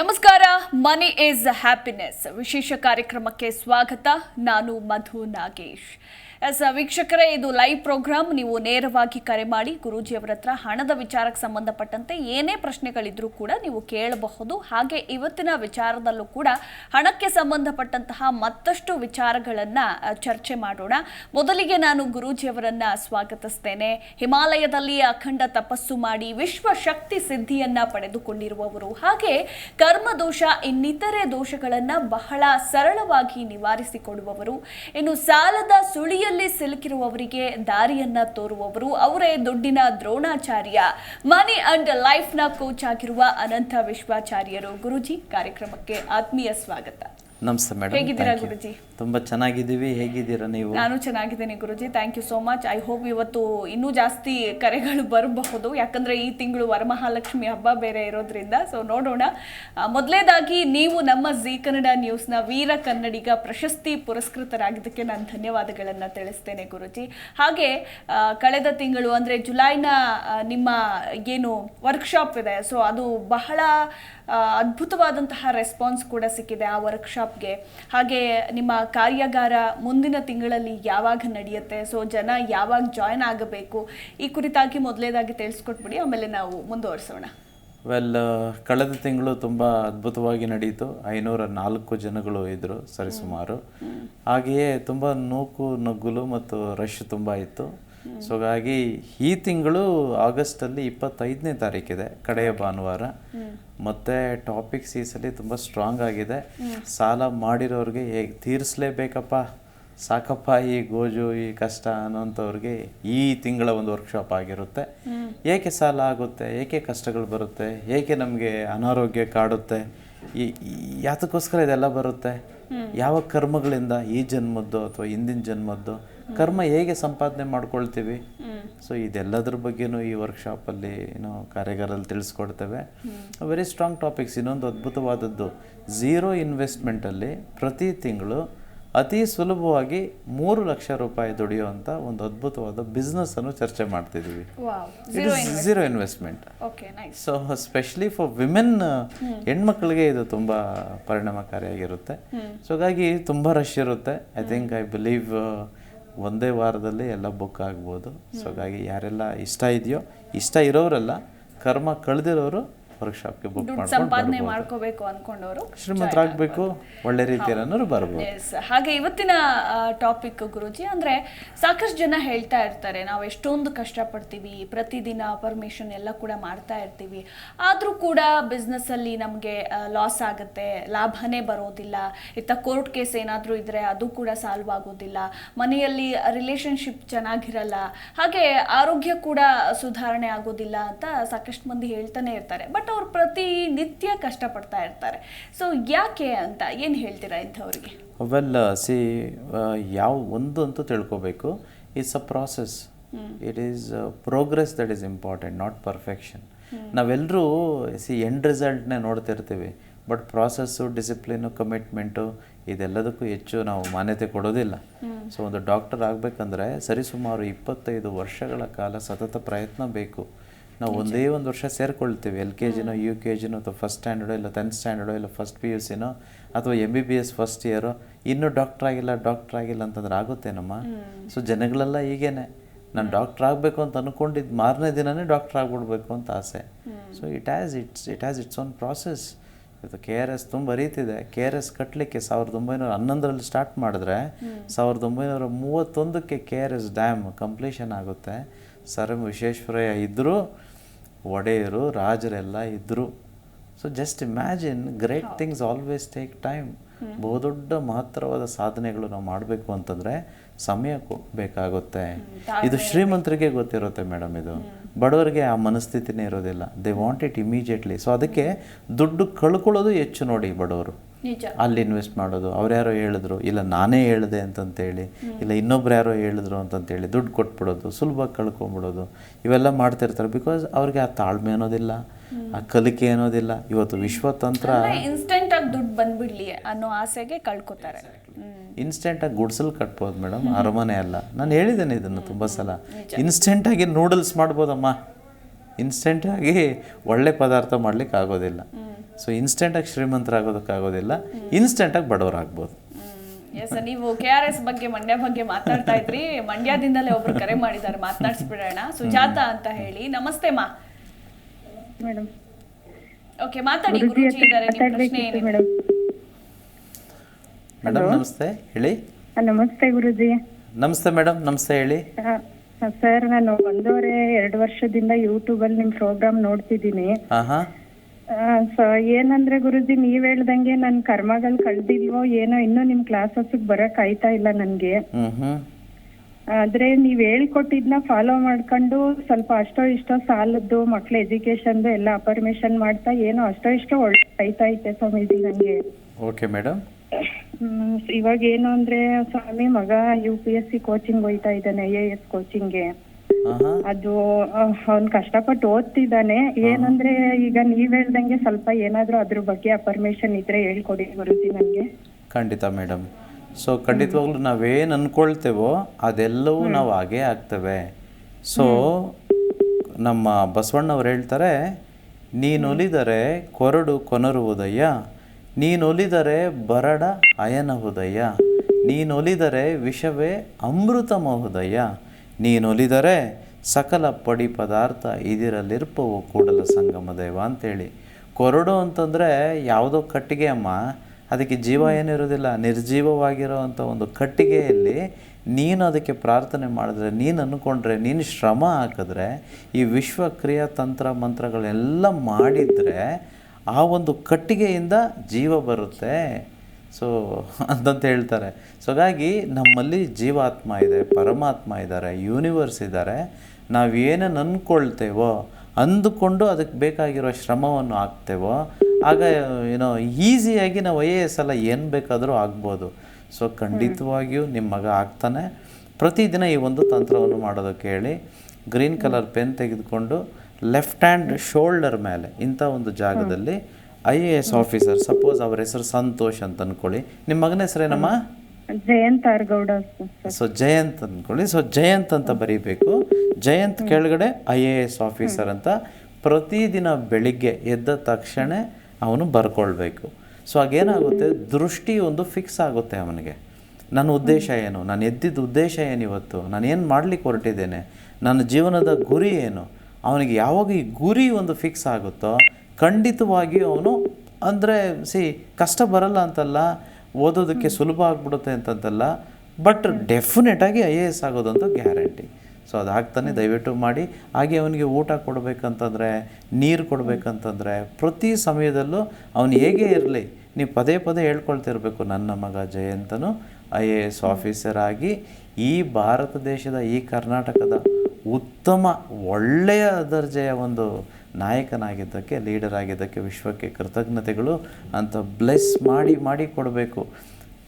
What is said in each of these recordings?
ನಮಸ್ಕಾರ money is happiness ವಿಶೇಷ ಕಾರ್ಯಕ್ರಮಕ್ಕೆ ಸ್ವಾಗತ. ನಾನು ಮಧು ನಾಗೇಶ್. ಎಸ್ ವೀಕ್ಷಕರೇ, ಇದು ಲೈವ್ ಪ್ರೋಗ್ರಾಮ್ ನೀವು ನೇರವಾಗಿ ಕರೆ ಮಾಡಿ ಗುರೂಜಿಯವರ ಹತ್ರ ಹಣದ ವಿಚಾರಕ್ಕೆ ಸಂಬಂಧಪಟ್ಟಂತೆ ಏನೇ ಪ್ರಶ್ನೆಗಳಿದ್ರೂ ಕೂಡ ನೀವು ಕೇಳಬಹುದು. ಹಾಗೆ ಇವತ್ತಿನ ವಿಚಾರದಲ್ಲೂ ಕೂಡ ಹಣಕ್ಕೆ ಸಂಬಂಧಪಟ್ಟಂತಹ ಮತ್ತಷ್ಟು ವಿಚಾರಗಳನ್ನ ಚರ್ಚೆ ಮಾಡೋಣ. ಮೊದಲಿಗೆ ನಾನು ಗುರೂಜಿಯವರನ್ನ ಸ್ವಾಗತಿಸ್ತೇನೆ. ಹಿಮಾಲಯದಲ್ಲಿ ಅಖಂಡ ತಪಸ್ಸು ಮಾಡಿ ವಿಶ್ವ ಶಕ್ತಿ ಸಿದ್ಧಿಯನ್ನ ಪಡೆದುಕೊಂಡಿರುವವರು. ಹಾಗೆ ಕರ್ಮದೋಷ ಇನ್ನಿತರೆ ದೋಷಗಳನ್ನ ಬಹಳ ಸರಳವಾಗಿ ನಿವಾರಿಸಿಕೊಡುವವರು. ಇನ್ನು ಸಾಲದ ಸಿಲುಕಿರುವವರಿಗೆ ದಾರಿಯನ್ನ ತೋರುವವರು ಅವರೇ ದುಡ್ಡಿನ ದ್ರೋಣಾಚಾರ್ಯ. ಮನಿ ಅಂಡ್ ಲೈಫ್ನ ಕೋಚ್ ಆಗಿರುವ ಅನಂತ ವಿಶ್ವಾಚಾರ್ಯರು. ಗುರುಜಿ ಕಾರ್ಯಕ್ರಮಕ್ಕೆ ಆತ್ಮೀಯ ಸ್ವಾಗತ. ನಮಸ್ತೆ ಹೇಗಿದ್ದೀರಾ ಗುರುಜಿ? ತುಂಬ ಚೆನ್ನಾಗಿದ್ದೀವಿ, ಹೇಗಿದ್ದೀರಾ ನೀವು? ನಾನು ಚೆನ್ನಾಗಿದ್ದೀನಿ Guruji thank you so much I hope ಇವತ್ತು ಇನ್ನೂ ಜಾಸ್ತಿ ಕರೆಗಳು ಬರಬಹುದು. ಯಾಕಂದ್ರೆ ಈ ತಿಂಗಳು ವರಮಹಾಲಕ್ಷ್ಮಿ ಹಬ್ಬ ಬೇರೆ ಇರೋದ್ರಿಂದ. ಸೊ ನೋಡೋಣ. ಮೊದಲೇದಾಗಿ ನೀವು ನಮ್ಮ ಜಿ ಕನ್ನಡ ನ್ಯೂಸ್ನ ವೀರ ಕನ್ನಡಿಗ ಪ್ರಶಸ್ತಿ ಪುರಸ್ಕೃತರಾಗಿದ್ದಕ್ಕೆ ನಾನು ಧನ್ಯವಾದಗಳನ್ನು ತಿಳಿಸ್ತೇನೆ ಗುರುಜಿ. ಹಾಗೆ ಕಳೆದ ತಿಂಗಳು ಅಂದ್ರೆ ಜುಲೈನ ನಿಮ್ಮ ಏನು ವರ್ಕ್ಶಾಪ್ ಇದೆ. ಸೊ ಅದು ಬಹಳ ಅದ್ಭುತವಾದಂತಹ ರೆಸ್ಪಾನ್ಸ್ ಕೂಡ ಸಿಕ್ಕಿದೆ ಆ ವರ್ಕ್ಶಾಪ್ಗೆ ಹಾಗೆ ನಿಮ್ಮ ಕಾರ್ಯಾಗಾರ ಮುಂದಿನ ತಿಂಗಳಲ್ಲಿ ಯಾವಾಗ ನಡೆಯುತ್ತೆ? ಸೊ ಜನ ಯಾವಾಗ ಜಾಯ್ನ್ ಆಗಬೇಕು? ಈ ಕುರಿತಾಗಿ ಮೊದಲೇದಾಗಿ ತಿಳಿಸ್ಕೊಟ್ಬಿಡಿ ಆಮೇಲೆ ನಾವು ಮುಂದುವರಿಸೋಣ. ವೆಲ್ ಕಳೆದ ತಿಂಗಳು ತುಂಬ ಅದ್ಭುತವಾಗಿ ನಡೆಯಿತು ಐನೂರ ನಾಲ್ಕು ಜನಗಳು ಇದ್ದರು ಸರಿಸುಮಾರು. ಹಾಗೆಯೇ ತುಂಬ ನೂಕು ನುಗ್ಗುಲು ಮತ್ತು ರಶ್ ತುಂಬ ಇತ್ತು. ಸೊ ಹಾಗಾಗಿ ಈ ತಿಂಗಳು ಆಗಸ್ಟಲ್ಲಿ ಇಪ್ಪತ್ತೈದನೇ ತಾರೀಕಿದೆ, ಕಡೆಯ ಭಾನುವಾರ. ಮತ್ತು ಟಾಪಿಕ್ಸ್ ಈ ಸಲ ತುಂಬ ಸ್ಟ್ರಾಂಗ್ ಆಗಿದೆ. ಸಾಲ ಮಾಡಿರೋರಿಗೆ ಹೇಗೆ ತೀರಿಸ್ಲೇಬೇಕಪ್ಪ? ಸಾಕಪ್ಪ ಈ ಗೋಜು, ಈ ಕಷ್ಟ ಅನ್ನೋಂಥವ್ರಿಗೆ ಈ ತಿಂಗಳ ಒಂದು ವರ್ಕ್ಶಾಪ್ ಆಗಿರುತ್ತೆ. ಏಕೆ ಸಾಲ ಆಗುತ್ತೆ? ಏಕೆ ಕಷ್ಟಗಳು ಬರುತ್ತೆ? ಏಕೆ ನಮಗೆ ಅನಾರೋಗ್ಯ ಕಾಡುತ್ತೆ? ಯಾತಕ್ಕೋಸ್ಕರ ಇದೆಲ್ಲ ಬರುತ್ತೆ? ಯಾವ ಕರ್ಮಗಳಿಂದ ಈ ಜನ್ಮದ್ದು ಅಥವಾ ಹಿಂದಿನ ಜನ್ಮದ್ದು ಕರ್ಮ ಹೇಗೆ ಸಂಪಾದನೆ ಮಾಡ್ಕೊಳ್ತೀವಿ? ಸೊ ಇದೆಲ್ಲದ್ರ ಬಗ್ಗೆನೂ ಈ ವರ್ಕ್ಶಾಪಲ್ಲಿ ಏನೋ ಕಾರ್ಯಾಗಾರದಲ್ಲಿ ತಿಳಿಸ್ಕೊಡ್ತೇವೆ. ವೆರಿ ಸ್ಟ್ರಾಂಗ್ ಟಾಪಿಕ್ಸ್ ಇನ್ನೊಂದು ಅದ್ಭುತವಾದದ್ದು. ಝೀರೋ ಇನ್ವೆಸ್ಟ್ಮೆಂಟಲ್ಲಿ ಪ್ರತಿ ತಿಂಗಳು ಅತಿ ಸುಲಭವಾಗಿ ಮೂರು ಲಕ್ಷ ರೂಪಾಯಿ ದುಡಿಯುವಂಥ ಒಂದು ಅದ್ಭುತವಾದ ಬಿಸ್ನೆಸ್ ಅನ್ನು ಚರ್ಚೆ ಮಾಡ್ತಿದ್ದೀವಿ. Zero investment so specially for women ಹೆಣ್ಮಕ್ಳಿಗೆ ಇದು ತುಂಬ ಪರಿಣಾಮಕಾರಿಯಾಗಿರುತ್ತೆ. ಸೊ ಹಾಗಾಗಿ ತುಂಬ ರಶ್ ಇರುತ್ತೆ. ಐ ಥಿಂಕ್ ಐ ಬಿಲೀವ್ ಒಂದೇ ವಾರದಲ್ಲಿ ಎಲ್ಲ ಬುಕ್ ಆಗ್ಬೋದು. ಸೊ ಹಾಗಾಗಿ ಯಾರೆಲ್ಲ ಇಷ್ಟ ಇದೆಯೋ ಇಷ್ಟ ಇರೋರೆಲ್ಲ ಕರ್ಮ ಕಳೆದಿರೋರು ವರ್ಕ್ಶಾಪ್ಗೆ ಬುಕ್ ದುಡ್ಡು ಸಂಪಾದನೆ ಮಾಡ್ಕೋಬೇಕು ಅನ್ಕೊಂಡವರು. ಶ್ರೀಮಂತರಾಗಬೇಕು ಒಳ್ಳೆ ರೀತಿಯಲ್ಲಿ ಬರ್ಬೋದು. ಎಸ್ ಹಾಗೆ ಇವತ್ತಿನ ಟಾಪಿಕ್ ಗುರುಜಿ ಅಂದ್ರೆ ಸಾಕಷ್ಟು ಜನ ಹೇಳ್ತಾ ಇರ್ತಾರೆ ನಾವು ಎಷ್ಟೊಂದು ಕಷ್ಟಪಡ್ತೀವಿ ಪ್ರತಿದಿನ ಪರ್ಮಿಷನ್ ಎಲ್ಲ ಕೂಡ ಮಾಡ್ತಾ ಇರ್ತೀವಿ. ಆದರೂ ಕೂಡ ಬಿಸ್ನೆಸ್ ಅಲ್ಲಿ ನಮಗೆ ಲಾಸ್ ಆಗುತ್ತೆ ಲಾಭನೇ ಬರೋದಿಲ್ಲ. ಇತ್ತ ಕೋರ್ಟ್ ಕೇಸ್ ಏನಾದರೂ ಇದ್ರೆ ಅದು ಕೂಡ ಸಾಲ್ವ್ ಆಗೋದಿಲ್ಲ. ಮನೆಯಲ್ಲಿ ರಿಲೇಶನ್ಶಿಪ್ ಚೆನ್ನಾಗಿರಲ್ಲ. ಹಾಗೆ ಆರೋಗ್ಯ ಕೂಡ ಸುಧಾರಣೆ ಆಗೋದಿಲ್ಲ ಅಂತ ಸಾಕಷ್ಟು ಮಂದಿ ಹೇಳ್ತಾನೆ ಇರ್ತಾರೆ. ಬಟ್ ಅವ್ರು ಪ್ರತಿನಿತ್ಯ ಕಷ್ಟಪಡ್ತಾ ಇರ್ತಾರೆ. ಸೊ ಯಾಕೆ ಅಂತ ಏನು ಹೇಳ್ತೀರಾ ಇಂಥವ್ರಿಗೆ? ವೆಲ್ ಸಿ ಯಾವ ಒಂದು ಅಂತೂ ತಿಳ್ಕೊಬೇಕು. It's a process it is progress that is important not perfection ನಾವೆಲ್ಲರೂ ಸಿ ಎಂಡ್ ರಿಸಲ್ಟ್ನೇ ನೋಡ್ತಿರ್ತೀವಿ. ಬಟ್ ಪ್ರಾಸೆಸ್ಸು ಡಿಸಿಪ್ಲಿನು ಕಮಿಟ್ಮೆಂಟು ಇದೆಲ್ಲದಕ್ಕೂ ಹೆಚ್ಚು ನಾವು ಮಾನ್ಯತೆ ಕೊಡೋದಿಲ್ಲ. ಸೊ ಒಂದು ಡಾಕ್ಟರ್ ಆಗಬೇಕಂದ್ರೆ ಸರಿಸುಮಾರು ಇಪ್ಪತ್ತೈದು ವರ್ಷಗಳ ಕಾಲ ಸತತ ಪ್ರಯತ್ನ ಬೇಕು. ನಾವು ಒಂದೇ ಒಂದು ವರ್ಷ ಸೇರ್ಕೊಳ್ತೀವಿ. ಎಲ್ ಕೆ ಜಿನೋ ಯು ಕೆ ಜಿನೋ ಅಥವಾ ಫಸ್ಟ್ ಸ್ಟ್ಯಾಂಡರ್ಡೋ ಇಲ್ಲ ಟೆಂತ್ ಸ್ಟ್ಯಾಂಡರ್ಡೋ ಇಲ್ಲ ಫಸ್ಟ್ ಪಿ ಯು ಸಿನೋ ಅಥವಾ M B B S first ಇಯರೋ ಇನ್ನೂ ಡಾಕ್ಟ್ರ್ ಆಗಿಲ್ಲ ಡಾಕ್ಟ್ರ್ ಆಗಿಲ್ಲ ಅಂತಂದ್ರೆ ಆಗುತ್ತೇನಮ್ಮ ಸೊ ಜನಗಳೆಲ್ಲ ಹೀಗೇನೆ ನಾನು ಡಾಕ್ಟ್ರ್ ಆಗಬೇಕು ಅಂತ ಅಂದ್ಕೊಂಡಿದ್ದು ಮಾರನೇ ದಿನನೇ ಡಾಕ್ಟ್ರ್ ಆಗ್ಬಿಡ್ಬೇಕು ಅಂತ ಆಸೆ. So it as it's it has its own process ಇದು ಕೆ ಆರ್ ಎಸ್ ತುಂಬ ರೀತಿದೆ ಕೆ ಆರ್ ಎಸ್ ಕಟ್ಟಲಿಕ್ಕೆ ಸಾವಿರದ ಒಂಬೈನೂರ ಹನ್ನೊಂದರಲ್ಲಿ ಸ್ಟಾರ್ಟ್ ಮಾಡಿದ್ರೆ ಸಾವಿರದ ಒಂಬೈನೂರ ಮೂವತ್ತೊಂದಕ್ಕೆ K R S dam completion ಆಗುತ್ತೆ. ಸರ್ ಎಂ ವಿಶ್ವೇಶ್ವರಯ್ಯ ಇದ್ದರು ಒಡೆಯರು ರಾಜರೆಲ್ಲ ಇದ್ದರು so just imagine great things always take time ಬಹುದೊಡ್ಡ ಮಹತ್ತರವಾದ ಸಾಧನೆಗಳು ನಾವು ಮಾಡಬೇಕು ಅಂತಂದರೆ ಸಮಯ ಬೇಕಾಗುತ್ತೆ. ಇದು ಶ್ರೀಮಂತರಿಗೆ ಗೊತ್ತಿರುತ್ತೆ ಮೇಡಮ್ ಇದು. ಬಡವರಿಗೆ ಆ ಮನಸ್ಥಿತಿನೇ ಇರೋದಿಲ್ಲ. They want it immediately so ಅದಕ್ಕೆ ದುಡ್ಡು ಕಳ್ಕೊಳ್ಳೋದು ಹೆಚ್ಚು ನೋಡಿ ಬಡವರು. ಅಲ್ಲಿ ಇನ್ವೆಸ್ಟ್ ಮಾಡೋದು. ಅವ್ರು ಯಾರೋ ಹೇಳಿದ್ರು ಇಲ್ಲ ನಾನೇ ಹೇಳಿದೆ ಅಂತಂತೇಳಿ. ಇಲ್ಲ ಇನ್ನೊಬ್ರು ಯಾರೋ ಹೇಳಿದ್ರು ಅಂತಂತೇಳಿ ದುಡ್ಡು ಕೊಟ್ಬಿಡೋದು ಸುಲಭವಾಗಿ ಕಳ್ಕೊಂಬಿಡೋದು. ಇವೆಲ್ಲ ಮಾಡ್ತಿರ್ತಾರೆ ಬಿಕಾಸ್ ಅವ್ರಿಗೆ ಆ ತಾಳ್ಮೆ ಅನ್ನೋದಿಲ್ಲ ಆ ಕಲಿಕೆ ಅನ್ನೋದಿಲ್ಲ. ಇವತ್ತು ವಿಶ್ವತಂತ್ರ ಇನ್ಸ್ಟೆಂಟ್ ಆಗಿ ದುಡ್ಡು ಬಂದ್ಬಿಡ್ಲಿ ಅನ್ನೋ ಆಸೆಗೆ ಕಳ್ಕೊತಾರೆ. ಇನ್ಸ್ಟೆಂಟ್ ಆಗಿ ಗುಡ್ಸಲ್ ಕಟ್ಬೋದು ಮೇಡಮ್ ಅರಮನೆ ಅಲ್ಲ. ನಾನು ಹೇಳಿದ್ದೇನೆ ಇದನ್ನು ತುಂಬ ಸಲ. ಇನ್ಸ್ಟೆಂಟಾಗಿ ನೂಡಲ್ಸ್ ಮಾಡ್ಬೋದಮ್ಮ. ಇನ್ಸ್ಟೆಂಟಾಗಿ ಒಳ್ಳೆ ಪದಾರ್ಥ ಮಾಡ್ಲಿಕ್ಕೆ ಆಗೋದಿಲ್ಲ ಸೊ ಇನ್ಸ್ಟೆಂಟಾಗಿ ಶ್ರೀಮಂತರಾಗೋದಕ್ಕಾಗೋದಿಲ್ಲ. ಇನ್ಸ್ಟೆಂಟಾಗಿ ಬಡವರಾಗ್ಬೋದು. ಎಸ್ ನೀವು ಕೆ ಆರ್ ಎಸ್ ಬಗ್ಗೆ ಮಂಡ್ಯ ಬಗ್ಗೆ ಮಾತಾಡ್ತಾ ಇದ್ರಿ. ಮಂಡ್ಯದಿಂದಲೇ ಒಬ್ರು ಕರೆ ಮಾಡಿದ್ದಾರೆ ಮಾತನಾಡಿಸ್ಬಿಡೋಣ ಸುಜಾತ ಅಂತ ಹೇಳಿ. ನಮಸ್ತೆ ಮಾ. ಮೇಡಮ್. ಓಕೆ ಮಾತಾಡಿ. ಗುರುಜಿ ಇದ್ದಾರೆ. ನಿಮ್ಮ ಪ್ರಶ್ನೆ ಏನಿದೆ ಮೇಡಮ್ ನಮಸ್ತೆ. ಹೇಳಿ. ನಮಸ್ತೆ ಗುರುಜಿ. ನಮಸ್ತೆ ಮೇಡಮ್. ನಮಸ್ತೆ ಹೇಳಿ. ಸರ್ ನಾನು ಒಂದೂವರೆ ಎರಡು ವರ್ಷದಿಂದ ಯೂಟ್ಯೂಬ್ ಅಲ್ಲಿ ನಿಮ್ ಪ್ರೋಗ್ರಾಮ್ ನೋಡ್ತಿದ್ದೀನಿ. ಸೊ ಏನಂದ್ರೆ ಗುರುಜಿ ನೀವ್ ಹೇಳ್ದಂಗೆ ನನ್ ಕರ್ಮಗಳು ಕಳ್ದಿಲ್ವೋ ಏನೋ ಇನ್ನೂ ನಿಮ್ ಕ್ಲಾಸಸ್ ಬರಕ್ ಆಯ್ತಾ ಇಲ್ಲ ನನ್ಗೆ. ಆದ್ರೆ ನೀವ್ ಹೇಳ್ಕೊಟ್ಟಿದ್ನ ಫಾಲೋ ಮಾಡ್ಕೊಂಡು ಸ್ವಲ್ಪ ಅಷ್ಟೋ ಇಷ್ಟೋ ಸಾಲದ್ದು ಮಕ್ಳ ಎಜುಕೇಶನ್ ಎಲ್ಲ ಅಪರ್ಮೇಷನ್ ಮಾಡ್ತಾ ಏನೋ ಅಷ್ಟೋ ಇಷ್ಟೋ ಒಳ್ಳೆ ಆಯ್ತಾ ಐತೆ ಸ್ವಾಮೀಜಿ ನನ್ಗೆ ಓಕೆ ಮೇಡಮ್ ಇವಾಗ ಏನು ಅಂದ್ರೆ ಸ್ವಾಮಿ ಮಗ U P S C coaching ಹೋಯ್ತಾ ಇದ್ದಾನೆ ಐ ಎ ಎಸ್ ಕೋಚಿಂಗ್ಗೆ ಅದು ಅವ್ನ್ ಕಷ್ಟಪಟ್ಟು ಓದ್ತಿದ್ದಾನೆ. ಏನಂದ್ರೆ ಈಗ ನೀವ್ ಹೇಳ್ದಂಗೆ ಸ್ವಲ್ಪ ಏನಾದ್ರೂ ಅದ್ರ ಬಗ್ಗೆ ಅಪರ್ಮೇಷನ್ ಇದ್ರೆ ಹೇಳ್ಕೊಡಿ ಗುರುಜಿ ನನಗೆ. ಖಂಡಿತ ಮೇಡಮ್. ಸೊ ಖಂಡಿತವಾಗ್ಲೂ ನಾವೇನು ಅನ್ಕೊಳ್ತೇವೋ ಅದೆಲ್ಲವೂ ನಾವು ಹಾಗೇ ಆಗ್ತೇವೆ. ಸೊ ನಮ್ಮ ಬಸವಣ್ಣವ್ರು ಹೇಳ್ತಾರೆ ನೀನೊಲಿದರೆ ಕೊರಡು ಕೊನರುವುದಯ್ಯ ನೀನೊಲಿದರೆ ಬರಡ ಅಯನಹುದಯ್ಯ ನೀನೊಲಿದರೆ ವಿಷವೇ ಅಮೃತ ಮಹುದಯ್ಯ ನೀನೊಲಿದರೆ ಸಕಲ ಪಡಿ ಪದಾರ್ಥ ಇದಿರಲಿರ್ಪವು ಕೂಡಲ ಸಂಗಮ ದೇವ ಅಂತೇಳಿ. ಕೊರಡು ಅಂತಂದರೆ ಯಾವುದೋ ಕಟ್ಟಿಗೆ ಅಮ್ಮ, ಅದಕ್ಕೆ ಜೀವ ಏನಿರೋದಿಲ್ಲ ನಿರ್ಜೀವವಾಗಿರೋ ಅಂಥ ಒಂದು ಕಟ್ಟಿಗೆಯಲ್ಲಿ ನೀನು ಅದಕ್ಕೆ ಪ್ರಾರ್ಥನೆ ಮಾಡಿದ್ರೆ, ನೀನು ಅಂದ್ಕೊಂಡ್ರೆ ನೀನು ಶ್ರಮ ಹಾಕಿದ್ರೆ, ಈ ವಿಶ್ವ ಕ್ರಿಯಾ ತಂತ್ರ ಮಂತ್ರಗಳೆಲ್ಲ ಮಾಡಿದರೆ ಆ ಒಂದು ಕಟ್ಟಿಗೆಯಿಂದ ಜೀವ ಬರುತ್ತೆ. ಸೊ ಅಂತಂತ ಹೇಳ್ತಾರೆ. ಸೊ ಹಾಗಾಗಿ ನಮ್ಮಲ್ಲಿ ಜೀವಾತ್ಮ ಇದೆ, ಪರಮಾತ್ಮ ಇದ್ದಾರೆ ಯೂನಿವರ್ಸ್ ಇದ್ದಾರೆ. ನಾವೇನನ್ನು ಅಂದ್ಕೊಳ್ತೇವೋ ಅಂದುಕೊಂಡು ಅದಕ್ಕೆ ಬೇಕಾಗಿರೋ ಶ್ರಮವನ್ನು ಹಾಕ್ತೇವೋ, ಆಗ, ಏನೋ, ಈಸಿಯಾಗಿ ನಾವು ಐ ಎ ಎಸ್ ಎಲ್ಲ ಏನು ಬೇಕಾದರೂ ಆಗ್ಬೋದು. ಸೊ ಖಂಡಿತವಾಗಿಯೂ ನಿಮ್ಮ ಮಗ ಆಗ್ತಾನೆ. ಪ್ರತಿದಿನ ಈ ಒಂದು ತಂತ್ರವನ್ನು ಮಾಡೋದಕ್ಕೆ ಹೇಳಿ, ಗ್ರೀನ್ ಕಲರ್ ಪೆನ್ ತೆಗೆದುಕೊಂಡು, ಲೆಫ್ಟ್ ಹ್ಯಾಂಡ್ ಶೋಲ್ಡರ್ ಮೇಲೆ, ಇಂಥ ಒಂದು ಜಾಗದಲ್ಲಿ I A S officer suppose ಅವ್ರ ಹೆಸರು ಸಂತೋಷ್ ಅಂತ ಅನ್ಕೊಳ್ಳಿ. ನಿಮ್ಮ ಮಗನ ಹೆಸರೇನಮ್ಮ ಜಯಂತ್ ಆರ್ಗೌಡ ಸರ್. ಸೊ ಜಯಂತ್ ಅಂದ್ಕೊಳ್ಳಿ ಸೊ ಜಯಂತ್ ಅಂತ ಬರೀಬೇಕು. ಜಯಂತ್ ಕೆಳಗಡೆ ಐ ಎ ಎಸ್ ಆಫೀಸರ್ ಅಂತ ಪ್ರತಿದಿನ ಬೆಳಿಗ್ಗೆ ಎದ್ದ ತಕ್ಷಣ ಅವನು ಬರ್ಕೊಳ್ಬೇಕು. ಸೊ ಆಗೇನಾಗುತ್ತೆ? ದೃಷ್ಟಿ ಒಂದು ಫಿಕ್ಸ್ ಆಗುತ್ತೆ ಅವನಿಗೆ. ನನ್ನ ಉದ್ದೇಶ ಏನು? ನಾನು ಎದ್ದಿದ್ದ ಉದ್ದೇಶ ಏನು ಇವತ್ತು? ನಾನು ಏನು ಮಾಡ್ಲಿಕ್ಕೆ ಹೊರಟಿದ್ದೇನೆ? ನನ್ನ ಜೀವನದ ಗುರಿ ಏನು? ಅವನಿಗೆ ಯಾವಾಗ ಈ ಗುರಿ ಒಂದು ಫಿಕ್ಸ್ ಆಗುತ್ತೋ ಖಂಡಿತವಾಗಿಯೂ ಅವನು ಅಂದರೆ ಸಿ ಕಷ್ಟ ಬರಲ್ಲ ಅಂತಲ್ಲ ಓದೋದಕ್ಕೆ ಸುಲಭ ಆಗ್ಬಿಡುತ್ತೆ ಅಂತಂತಲ್ಲ ಬಟ್ ಡೆಫಿನೆಟಾಗಿ ಐ ಎ ಎಸ್ ಆಗೋದಂತೂ ಗ್ಯಾರಂಟಿ ಸೊ ಅದಾಗ್ತಾನೆ ದಯವಿಟ್ಟು ಮಾಡಿ ಹಾಗೆ ಅವನಿಗೆ ಊಟ ಕೊಡಬೇಕಂತಂದರೆ ನೀರು ಕೊಡಬೇಕಂತಂದರೆ ಪ್ರತಿ ಸಮಯದಲ್ಲೂ ಅವನು ಹೇಗೆ ಇರಲಿ ನೀವು ಪದೇ ಪದೇ ಹೇಳ್ಕೊಳ್ತಿರ್ಬೇಕು ನನ್ನ ಮಗ ಜಯಂತನು ಐ ಎ ಎಸ್ ಆಫೀಸರ್ ಆಗಿ ಈ ಭಾರತ ದೇಶದ ಈ ಕರ್ನಾಟಕದ ಉತ್ತಮ ಒಳ್ಳೆಯ ದರ್ಜೆಯ ಒಂದು ನಾಯಕನಾಗಿದ್ದಕ್ಕೆ ಲೀಡರ್ ಆಗಿದ್ದಕ್ಕೆ ವಿಶ್ವಕ್ಕೆ ಕೃತಜ್ಞತೆಗಳು ಅಂತ ಬ್ಲೆಸ್ ಮಾಡಿ ಮಾಡಿ ಕೊಡಬೇಕು.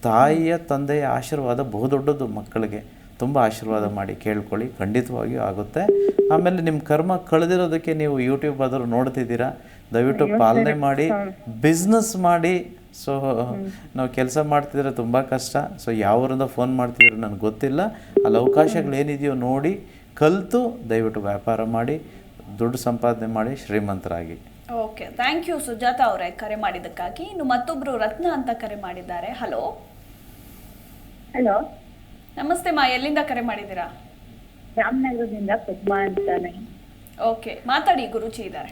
ತಾಯಿಯ ತಂದೆಯ ಆಶೀರ್ವಾದ ಬಹುದೊಡ್ಡದು ಮಕ್ಕಳಿಗೆ. ತುಂಬ ಆಶೀರ್ವಾದ ಮಾಡಿ ಕೇಳ್ಕೊಳ್ಳಿ ಖಂಡಿತವಾಗಿಯೂ ಆಗುತ್ತೆ. ಆಮೇಲೆ ನಿಮ್ಮ ಕರ್ಮ ಕಳೆದಿರೋದಕ್ಕೆ ನೀವು ಯೂಟ್ಯೂಬ್ ಆದರೂ ನೋಡ್ತಿದ್ದೀರಾ? ದಯವಿಟ್ಟು ಪಾಲನೆ ಮಾಡಿ ಬಿಸ್ನೆಸ್ ಮಾಡಿ. ಸೊ ನಾವು ಕೆಲಸ ಮಾಡ್ತಿದ್ರೆ ತುಂಬ ಕಷ್ಟ. ಸೊ ಯಾವರಿಂದ ಫೋನ್ ಮಾಡ್ತಿದ್ರೆ ನನಗೆ ಗೊತ್ತಿಲ್ಲ. ಅಲ್ಲಿ ಅವಕಾಶಗಳೇನಿದೆಯೋ ನೋಡಿ ಕಲಿತು ದಯವಿಟ್ಟು ವ್ಯಾಪಾರ ಮಾಡಿ. ದುಡ್ಡು ಸಂಪಾದನೆ ಮಾಡಿ ಶ್ರೀಮಂತರಾಗಿ. ಓಕೆ ಥ್ಯಾಂಕ್ ಯು ಸುಜಾತ ಅವರೇ ಕರೆ ಮಾಡಿದ್ದಕ್ಕಾಗಿ. ಇನ್ನು ಮತ್ತೊಬ್ರು ರತ್ನ ಅಂತ ಕರೆ ಮಾಡಿದ್ದಾರೆ. ಹಲೋ ಹಲೋ ನಮಸ್ತೆ ಮಾ ಎಲ್ಲಿಂದ ಕರೆ ಮಾಡಿದ್ದೀರಾ? ರಾಮನಗರದಿಂದ ಪದ್ಮಾ ಅಂತಾನೆ. ಓಕೆ ಮಾತಾಡಿ ಗುರುಜಿ ಇದ್ದಾರೆ.